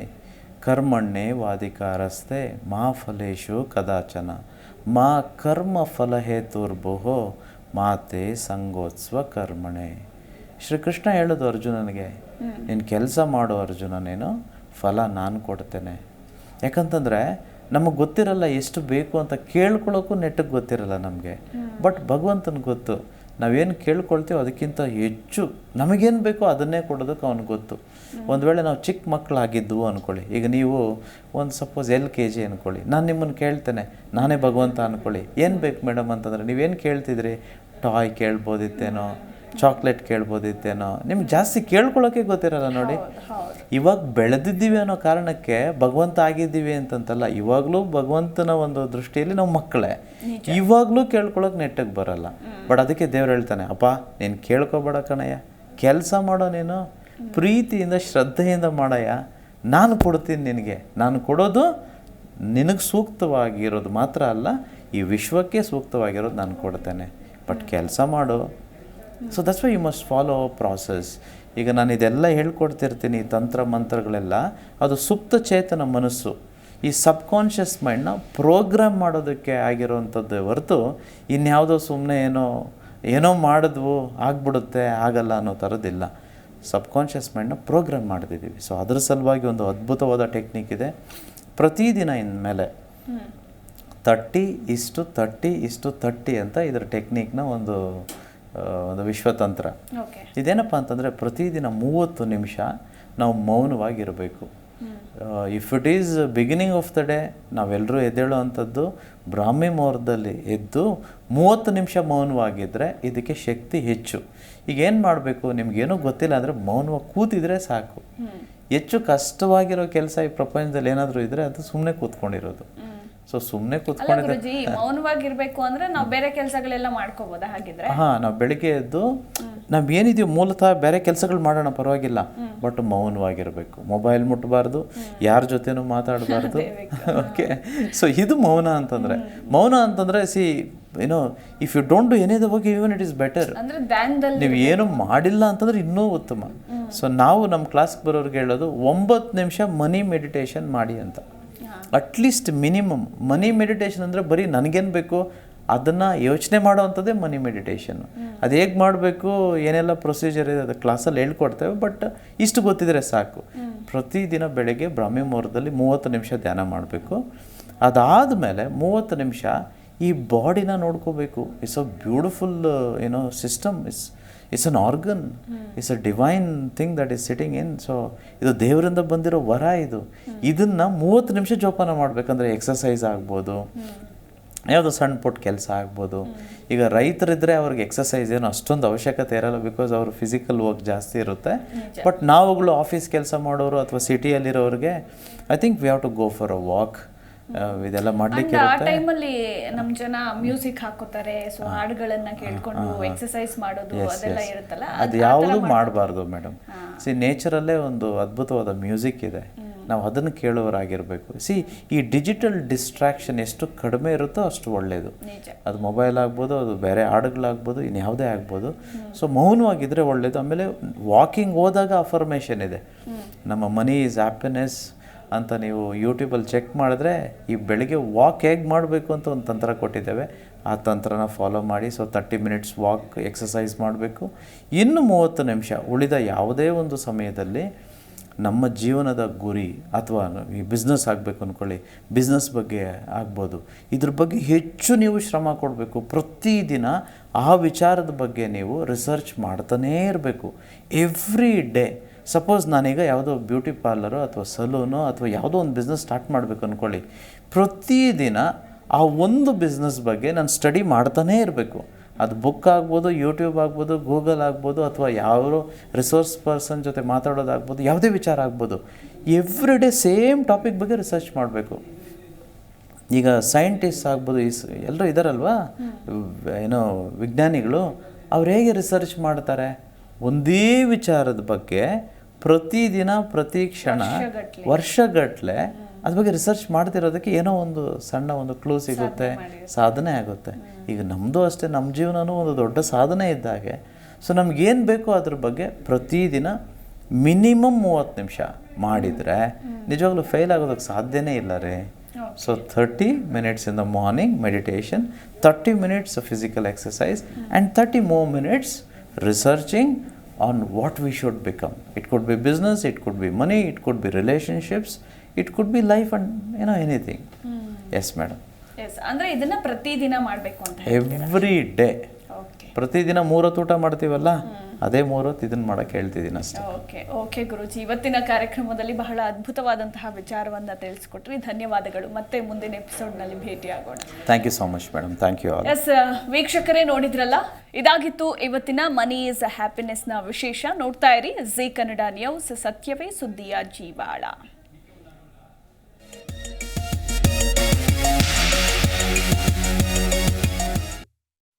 ಕರ್ಮಣ್ಣೆ ವಾದಿಕಾರಸ್ತೆ ಮಾ ಫಲೇಶು ಕದಾಚನ. ಮಾ ಕರ್ಮ ಫಲ ಹೇತುರ್ಭುಹೋ ಮಾತೆ ಸಂಗೋತ್ಸವ ಕರ್ಮಣೆ. ಶ್ರೀಕೃಷ್ಣ ಹೇಳೋದು ಅರ್ಜುನನಿಗೆ ನೀನು ಕೆಲಸ ಮಾಡೋ ಅರ್ಜುನ ನೀನು ಫಲ ನಾನು ಕೊಡ್ತೇನೆ. ಯಾಕಂತಂದರೆ ನಮಗೆ ಗೊತ್ತಿರಲ್ಲ ಎಷ್ಟು ಬೇಕು ಅಂತ ಕೇಳ್ಕೊಳ್ಳೋಕ್ಕೂ ನೆಟ್ಟಿಗೆ ಗೊತ್ತಿರಲ್ಲ ನಮಗೆ. ಬಟ್ ಭಗವಂತನ ಗೊತ್ತು. ನಾವೇನು ಕೇಳ್ಕೊಳ್ತೀವೋ ಅದಕ್ಕಿಂತ ಹೆಚ್ಚು ನಮಗೇನು ಬೇಕೋ ಅದನ್ನೇ ಕೊಡೋದಕ್ಕೆ ಅವ್ನಿಗೆ ಗೊತ್ತು. ಒಂದು ವೇಳೆ ನಾವು ಚಿಕ್ಕ ಮಕ್ಕಳಾಗಿದ್ದವು ಅಂದ್ಕೊಳ್ಳಿ ಈಗ ನೀವು ಒಂದು ಸಪೋಸ್ ಎಲ್ ಕೆ ಜಿ ಅಂದ್ಕೊಳ್ಳಿ ನಾನು ನಿಮ್ಮನ್ನು ಕೇಳ್ತೇನೆ. ನಾನೇ ಭಗವಂತ ಅಂದ್ಕೊಳ್ಳಿ ಏನು ಬೇಕು ಮೇಡಮ್ ಅಂತಂದರೆ ನೀವೇನು ಕೇಳ್ತಿದ್ರಿ? ಟಾಯ್ ಕೇಳ್ಬೋದಿತ್ತೇನೋ. ಚಾಕ್ಲೇಟ್ ಕೇಳ್ಬೋದಿತ್ತೇನೋ? ನಿಮ್ಗೆ ಜಾಸ್ತಿ ಕೇಳ್ಕೊಳ್ಳೋಕೆ ಗೊತ್ತಿರಲ್ಲ ನೋಡಿ. ಇವಾಗ ಬೆಳೆದಿದ್ದೀವಿ ಅನ್ನೋ ಕಾರಣಕ್ಕೆ ಭಗವಂತ ಆಗಿದ್ದೀವಿ ಅಂತಂತಲ್ಲ ಇವಾಗಲೂ ಭಗವಂತನ ಒಂದು ದೃಷ್ಟಿಯಲ್ಲಿ ನಾವು ಮಕ್ಕಳೇ. ಇವಾಗಲೂ ಕೇಳ್ಕೊಳ್ಳೋಕೆ ನೆಟ್ಟಗೆ ಬರಲ್ಲ. ಬಟ್ ಅದಕ್ಕೆ ದೇವ್ರು ಹೇಳ್ತಾನೆ ಅಪ್ಪ ನೀನು ಕೇಳ್ಕೊಬೇಡ ಕಣಯ್ಯ. ಕೆಲಸ ಮಾಡೋ ನೀನು ಪ್ರೀತಿಯಿಂದ ಶ್ರದ್ಧೆಯಿಂದ ಮಾಡಯ್ಯ. ನಾನು ಕೊಡ್ತೀನಿ ನಿನಗೆ. ನಾನು ಕೊಡೋದು ನಿನಗೆ ಸೂಕ್ತವಾಗಿರೋದು ಮಾತ್ರ ಅಲ್ಲ ಈ ವಿಶ್ವಕ್ಕೆ ಸೂಕ್ತವಾಗಿರೋದು ನಾನು ಕೊಡ್ತೇನೆ. ಬಟ್ ಕೆಲಸ ಮಾಡು. So that's why you must follow process ಈಗ ನಾನು ಇದೆಲ್ಲ ಹೇಳ್ಕೊಡ್ತಿರ್ತೀನಿ ತಂತ್ರ ಮಂತ್ರಗಳೆಲ್ಲ ಅದು ಸುಪ್ತ ಚೇತನ ಮನಸ್ಸು. ಈ ಸಬ್ಕಾನ್ಷಿಯಸ್ ಮೈಂಡ್ನ ಪ್ರೋಗ್ರಾಮ್ ಮಾಡೋದಕ್ಕೆ ಆಗಿರೋವಂಥದ್ದು ಹೊರತು ಇನ್ಯಾವುದೋ ಸುಮ್ಮನೆ ಏನೋ ಏನೋ ಮಾಡಿದ್ವು ಆಗ್ಬಿಡುತ್ತೆ ಆಗಲ್ಲ ಅನ್ನೋ ಥರದ್ದಿಲ್ಲ ಸಬ್ಕಾನ್ಷಿಯಸ್ ಮೈಂಡ್ನ ಪ್ರೋಗ್ರಾಮ್ ಮಾಡ್ತಿದ್ದೀವಿ. ಸೊ ಅದ್ರ ಸಲುವಾಗಿ ಒಂದು ಅದ್ಭುತವಾದ ಟೆಕ್ನಿಕ್ ಇದೆ. ಪ್ರತಿದಿನ ಇನ್ಮೇಲೆ ತರ್ಟಿ ಇಷ್ಟು ತರ್ಟಿ ಇಷ್ಟು ತರ್ಟಿ ಅಂತ ಇದರ ಟೆಕ್ನಿಕ್ನ ಒಂದು ಒಂದು ವಿಶ್ವತಂತ್ರ. ಓಕೆ. ಇದೇನಪ್ಪ ಅಂತಂದರೆ ಪ್ರತಿದಿನ ಮೂವತ್ತು ನಿಮಿಷ ನಾವು ಮೌನವಾಗಿರಬೇಕು. If it is beginning of the day ನಾವೆಲ್ಲರೂ ಎದ್ದೇಳೋ ಅಂಥದ್ದು ಬ್ರಾಹ್ಮಿ ಮುಹೂರ್ತದಲ್ಲಿ ಎದ್ದು ಮೂವತ್ತು ನಿಮಿಷ ಮೌನವಾಗಿದ್ದರೆ ಇದಕ್ಕೆ ಶಕ್ತಿ ಹೆಚ್ಚು. ಈಗ ಏನು ಮಾಡಬೇಕು? ನಿಮಗೇನೂ ಗೊತ್ತಿಲ್ಲ ಅಂದರೆ ಮೌನವಾಗಿ ಕೂತಿದ್ರೆ ಸಾಕು. ಹೆಚ್ಚು ಕಷ್ಟವಾಗಿರೋ ಕೆಲಸ ಈ ಪ್ರಪಂಚದಲ್ಲಿ ಏನಾದರೂ ಇದ್ದರೆ ಅದು ಸುಮ್ಮನೆ ಕೂತ್ಕೊಂಡಿರೋದು. ಸೊ ಸುಮ್ಮನೆ ಗುರುಜಿ ಮೌನವಾಗಿರ್ಬೇಕು ಅಂದ್ರೆ ನಾವು ಬೇರೆ ಕೆಲಸಗಳೆಲ್ಲ ಮಾಡ್ಕೋಬೋದಾ ಹಾಗಿದ್ರೆ? ಹಾ ನಾವು ಬೆಳಿಗ್ಗೆ ಎದ್ದು ನಾವ್ ಏನಿದೀವಿ ಮೂಲತಃ ಬೇರೆ ಕೆಲಸಗಳು ಮಾಡೋಣ ಪರವಾಗಿಲ್ಲ. ಬಟ್ ಮೌನವಾಗಿರ್ಬೇಕು. ಮೊಬೈಲ್ ಮುಟ್ಟಬಾರ್ದು ಯಾರ ಜೊತೆನೂ ಮಾತಾಡಬಾರ್ದು. ಓಕೆ ಸೊ ಇದು ಮೌನ ಅಂತಂದ್ರೆ. ಮೌನ ಅಂತಂದ್ರೆ ಸಿ ಏನೋ if you don't do any the ಬಗ್ಗೆ ಇವನ್ ಇಟ್ ಇಸ್ ಬೆಟರ್ ನೀವು ಏನು ಮಾಡಿಲ್ಲ ಅಂತಂದ್ರೆ ಇನ್ನೂ ಉತ್ತಮ. ಸೊ ನಾವು ನಮ್ಮ ಕ್ಲಾಸ್ಗೆ ಬರೋರಿಗೆ ಹೇಳೋದು ಒಂಬತ್ತು ನಿಮಿಷ ಮನಿ ಮೆಡಿಟೇಷನ್ ಮಾಡಿ ಅಂತ. ಅಟ್ಲೀಸ್ಟ್ ಮಿನಿಮಮ್ ಮನಿ ಮೆಡಿಟೇಷನ್ ಅಂದರೆ ಬರೀ ನನಗೇನು ಬೇಕು? ಅದನ್ನು ಯೋಚನೆ ಮಾಡುವಂಥದ್ದೇ ಮನಿ ಮೆಡಿಟೇಷನ್ ಅದು ಹೇಗೆ ಮಾಡಬೇಕು? ಏನೆಲ್ಲ ಪ್ರೊಸೀಜರ್ ಇದೆ ಅದು ಕ್ಲಾಸಲ್ಲಿ ಹೇಳ್ಕೊಡ್ತೇವೆ ಬಟ್ ಇಷ್ಟು ಗೊತ್ತಿದ್ರೆ ಸಾಕು. ಪ್ರತಿದಿನ ಬೆಳಗ್ಗೆ ಬ್ರಾಹ್ಮಿ ಮುಹೂರ್ತದಲ್ಲಿ ಮೂವತ್ತು ನಿಮಿಷ ಧ್ಯಾನ ಮಾಡಬೇಕು. ಅದಾದ ಮೇಲೆ ಮೂವತ್ತು ನಿಮಿಷ ಈ ಬಾಡಿನ ನೋಡ್ಕೋಬೇಕು. ಇಟ್ಸ್ ಅ ಬ್ಯೂಟಿಫುಲ್ ಏನೋ system is it's an organ it's a divine thing that is sitting in so ಇದು ದೇವರಿಂದ ಬಂದಿರೋ ವರ ಇದು. ಇದನ್ನು ಮೂವತ್ತು ನಿಮಿಷ ಜೋಪಾನ ಮಾಡಬೇಕಂದ್ರೆ ಎಕ್ಸಸೈಸ್ ಆಗ್ಬೋದು. ಯಾವುದೋ ಸಣ್ಣ ಪುಟ್ಟ ಕೆಲಸ ಆಗ್ಬೋದು. ಈಗ ರೈತರಿದ್ದರೆ ಅವ್ರಿಗೆ ಎಕ್ಸಸೈಸ್ ಏನು ಅಷ್ಟೊಂದು ಅವಶ್ಯಕತೆ ಇರಲ್ಲ ಬಿಕಾಸ್ ಅವರು ಫಿಸಿಕಲ್ ವರ್ಕ್ ಜಾಸ್ತಿ ಇರುತ್ತೆ. ಬಟ್ ನಾವುಗಳು ಆಫೀಸ್ ಕೆಲಸ ಮಾಡೋರು ಅಥವಾ ಸಿಟಿಯಲ್ಲಿರೋರಿಗೆ I think we have to go for a walk ಇದೆಲ್ಲ ಮಾಡ್ಲಿಕ್ಕೆ ಆ ಟೈಮ್ ಟೈಮಲ್ಲಿ ನಮ್ ಜನ ಮ್ಯೂಸಿಕ್ ಹಾಕೋತಾರೆ ಸೊ ಹಾಡುಗಳನ್ನ ಕೇಳ್ಕೊಂಡು ಎಕ್ಸರ್ಸೈಸ್ ಮಾಡೋದು ಅದೆಲ್ಲ ಇರುತ್ತಲ್ಲ ಅದು ಯಾವುದು ಮಾಡಬಾರ್ದು ಮೇಡಮ್ ಸಿ ನೇಚರಲ್ಲೇ ಒಂದು ಅದ್ಭುತವಾದ ಮ್ಯೂಸಿಕ್ ಇದೆ. ನಾವು ಅದನ್ನು ಕೇಳುವರಾಗಿರಬೇಕು ಸಿ ಈ ಡಿಜಿಟಲ್ ಡಿಸ್ಟ್ರಾಕ್ಷನ್ ಎಷ್ಟು ಕಡಿಮೆ ಇರುತ್ತೋ ಅಷ್ಟು ಒಳ್ಳೆಯದು ಅದು ಮೊಬೈಲ್ ಆಗ್ಬೋದು ಅದು ಬೇರೆ ಹಾಡುಗಳಾಗ್ಬೋದು ಇನ್ನು ಯಾವುದೇ ಆಗ್ಬೋದು ಸೊ ಮೌನವಾಗಿದ್ದರೆ ಒಳ್ಳೆಯದು ಆಮೇಲೆ ವಾಕಿಂಗ್ ಹೋದಾಗ ಅಫರ್ಮೇಷನ್ ಇದೆ. ನಮ್ಮ ಮನಿ ಈಸ್ ಹ್ಯಾಪಿನೆಸ್ ಅಂತ ನೀವು ಯೂಟ್ಯೂಬಲ್ಲಿ ಚೆಕ್ ಮಾಡಿದ್ರೆ ಈ ಬೆಳಗ್ಗೆ ವಾಕ್ ಹೇಗೆ ಮಾಡಬೇಕು ಅಂತ ಒಂದು ತಂತ್ರ ಕೊಟ್ಟಿದ್ದೇವೆ. ಆ ತಂತ್ರನ ಫಾಲೋ ಮಾಡಿ so thirty minutes walk exercise ಮಾಡಬೇಕು. ಇನ್ನು ಮೂವತ್ತು ನಿಮಿಷ ಉಳಿದ ಯಾವುದೇ ಒಂದು ಸಮಯದಲ್ಲಿ ನಮ್ಮ ಜೀವನದ ಗುರಿ ಅಥವಾ ಈ ಬಿಸ್ನೆಸ್ ಆಗಬೇಕು ಅಂದ್ಕೊಳ್ಳಿ ಬಿಸ್ನೆಸ್ ಬಗ್ಗೆ ಆಗ್ಬೋದು. ಇದ್ರ ಬಗ್ಗೆ ಹೆಚ್ಚು ನೀವು ಶ್ರಮ ಕೊಡಬೇಕು. ಪ್ರತಿದಿನ ಆ ವಿಚಾರದ ಬಗ್ಗೆ ನೀವು ರಿಸರ್ಚ್ ಮಾಡ್ತಾನೇ ಇರಬೇಕು. ಎವ್ರಿ ಡೇ ಸಪೋಸ್ ನಾನೀಗ ಯಾವುದೋ ಬ್ಯೂಟಿ ಪಾರ್ಲರು ಅಥವಾ ಸಲೂನು ಅಥವಾ ಯಾವುದೋ ಒಂದು ಬಿಸ್ನೆಸ್ ಸ್ಟಾರ್ಟ್ ಮಾಡಬೇಕು ಅಂದ್ಕೊಳ್ಳಿ ಪ್ರತಿದಿನ ಆ ಒಂದು ಬಿಸ್ನೆಸ್ ಬಗ್ಗೆ ನಾನು ಸ್ಟಡಿ ಮಾಡ್ತಾನೇ ಇರಬೇಕು. ಅದು ಬುಕ್ ಆಗ್ಬೋದು ಯೂಟ್ಯೂಬ್ ಆಗ್ಬೋದು ಗೂಗಲ್ ಆಗ್ಬೋದು ಅಥವಾ ಯಾವ ರಿಸೋರ್ಸ್ ಪರ್ಸನ್ ಜೊತೆ ಮಾತಾಡೋದಾಗ್ಬೋದು ಯಾವುದೇ ವಿಚಾರ ಆಗ್ಬೋದು. ಎವ್ರಿ ಡೇ ಸೇಮ್ ಟಾಪಿಕ್ ಬಗ್ಗೆ ರಿಸರ್ಚ್ ಮಾಡಬೇಕು. ಈಗ ಸೈಂಟಿಸ್ಟ್ ಆಗ್ಬೋದು ಈ ಎಲ್ಲರೂ ಇದ್ದಾರಲ್ವಾ ಏನೋ ವಿಜ್ಞಾನಿಗಳು ಅವ್ರು ಹೇಗೆ ರಿಸರ್ಚ್ ಮಾಡ್ತಾರೆ? ಒಂದೇ ವಿಚಾರದ ಬಗ್ಗೆ ಪ್ರತಿದಿನ ಪ್ರತಿ ಕ್ಷಣ ವರ್ಷಗಟ್ಟಲೆ ಅದ್ರ ಬಗ್ಗೆ ರಿಸರ್ಚ್ ಮಾಡ್ತಿರೋದಕ್ಕೆ ಏನೋ ಒಂದು ಸಣ್ಣ ಒಂದು ಕ್ಲೂ ಸಿಗುತ್ತೆ ಸಾಧನೆ ಆಗುತ್ತೆ. ಈಗ ನಮ್ಮದು ಅಷ್ಟೇ ನಮ್ಮ ಜೀವನನೂ ಒಂದು ದೊಡ್ಡ ಸಾಧನೆ ಇದ್ದಾಗೆ ಸೊ ನಮ್ಗೇನು ಬೇಕೋ ಅದ್ರ ಬಗ್ಗೆ ಪ್ರತಿದಿನ ಮಿನಿಮಮ್ ಮೂವತ್ತು ನಿಮಿಷ ಮಾಡಿದರೆ ನಿಜವಾಗ್ಲೂ ಫೇಲ್ ಆಗೋದಕ್ಕೆ ಸಾಧ್ಯನೇ ಇಲ್ಲ ರೀ. So thirty minutes in the morning meditation thirty minutes physical exercise and thirty more minutes researching on what we should become it could be business it could be money it could be relationships it could be life and ಏನೋ anything yes madam yes ಅಂದ್ರೆ ಇದನ್ನ ಪ್ರತಿದಿನ ಮಾಡಬೇಕು ಅಂತ every day okay ಪ್ರತಿದಿನ ಮೂರತ್ತು ಊಟ ಮಾಡ್ತೀವಲ್ಲ ಅದೇ ಮೂರತ್ತು ಇದನ್ನ ಮಾಡಕ್ಕೆ ಹೇಳ್ತಿದ್ದೀನಿ ಅಷ್ಟೇ. Okay okay Guruji. ಇವತ್ತಿನ ಕಾರ್ಯಕ್ರಮದಲ್ಲಿ ಬಹಳ ಅದ್ಭುತವಾದಂತಹ ವಿಚಾರವನ್ನ ತಿಳಿಸ್ಕೊಟ್ರಿ. ಧನ್ಯವಾದಗಳು. ಮತ್ತೆ ಮುಂದಿನ ಎಪಿಸೋಡ್ನಲ್ಲಿ ಭೇಟಿ ಭೇಟಿಯಾಗೋಣ thank you so much madam thank you yes ವೀಕ್ಷಕರೇ ನೋಡಿದ್ರಲ್ಲ ಇದಾಗಿತ್ತು ಇವತ್ತಿನ ಮನಿ ಇಸ್ನ ವಿಶೇಷ. ನೋಡ್ತಾ ಇರಿ ಜಿ ಕನ್ನಡ ನ್ಯೂಸ್ ಸತ್ಯವೇ ಸುದ್ದಿಯ ಜೀವಾಳ.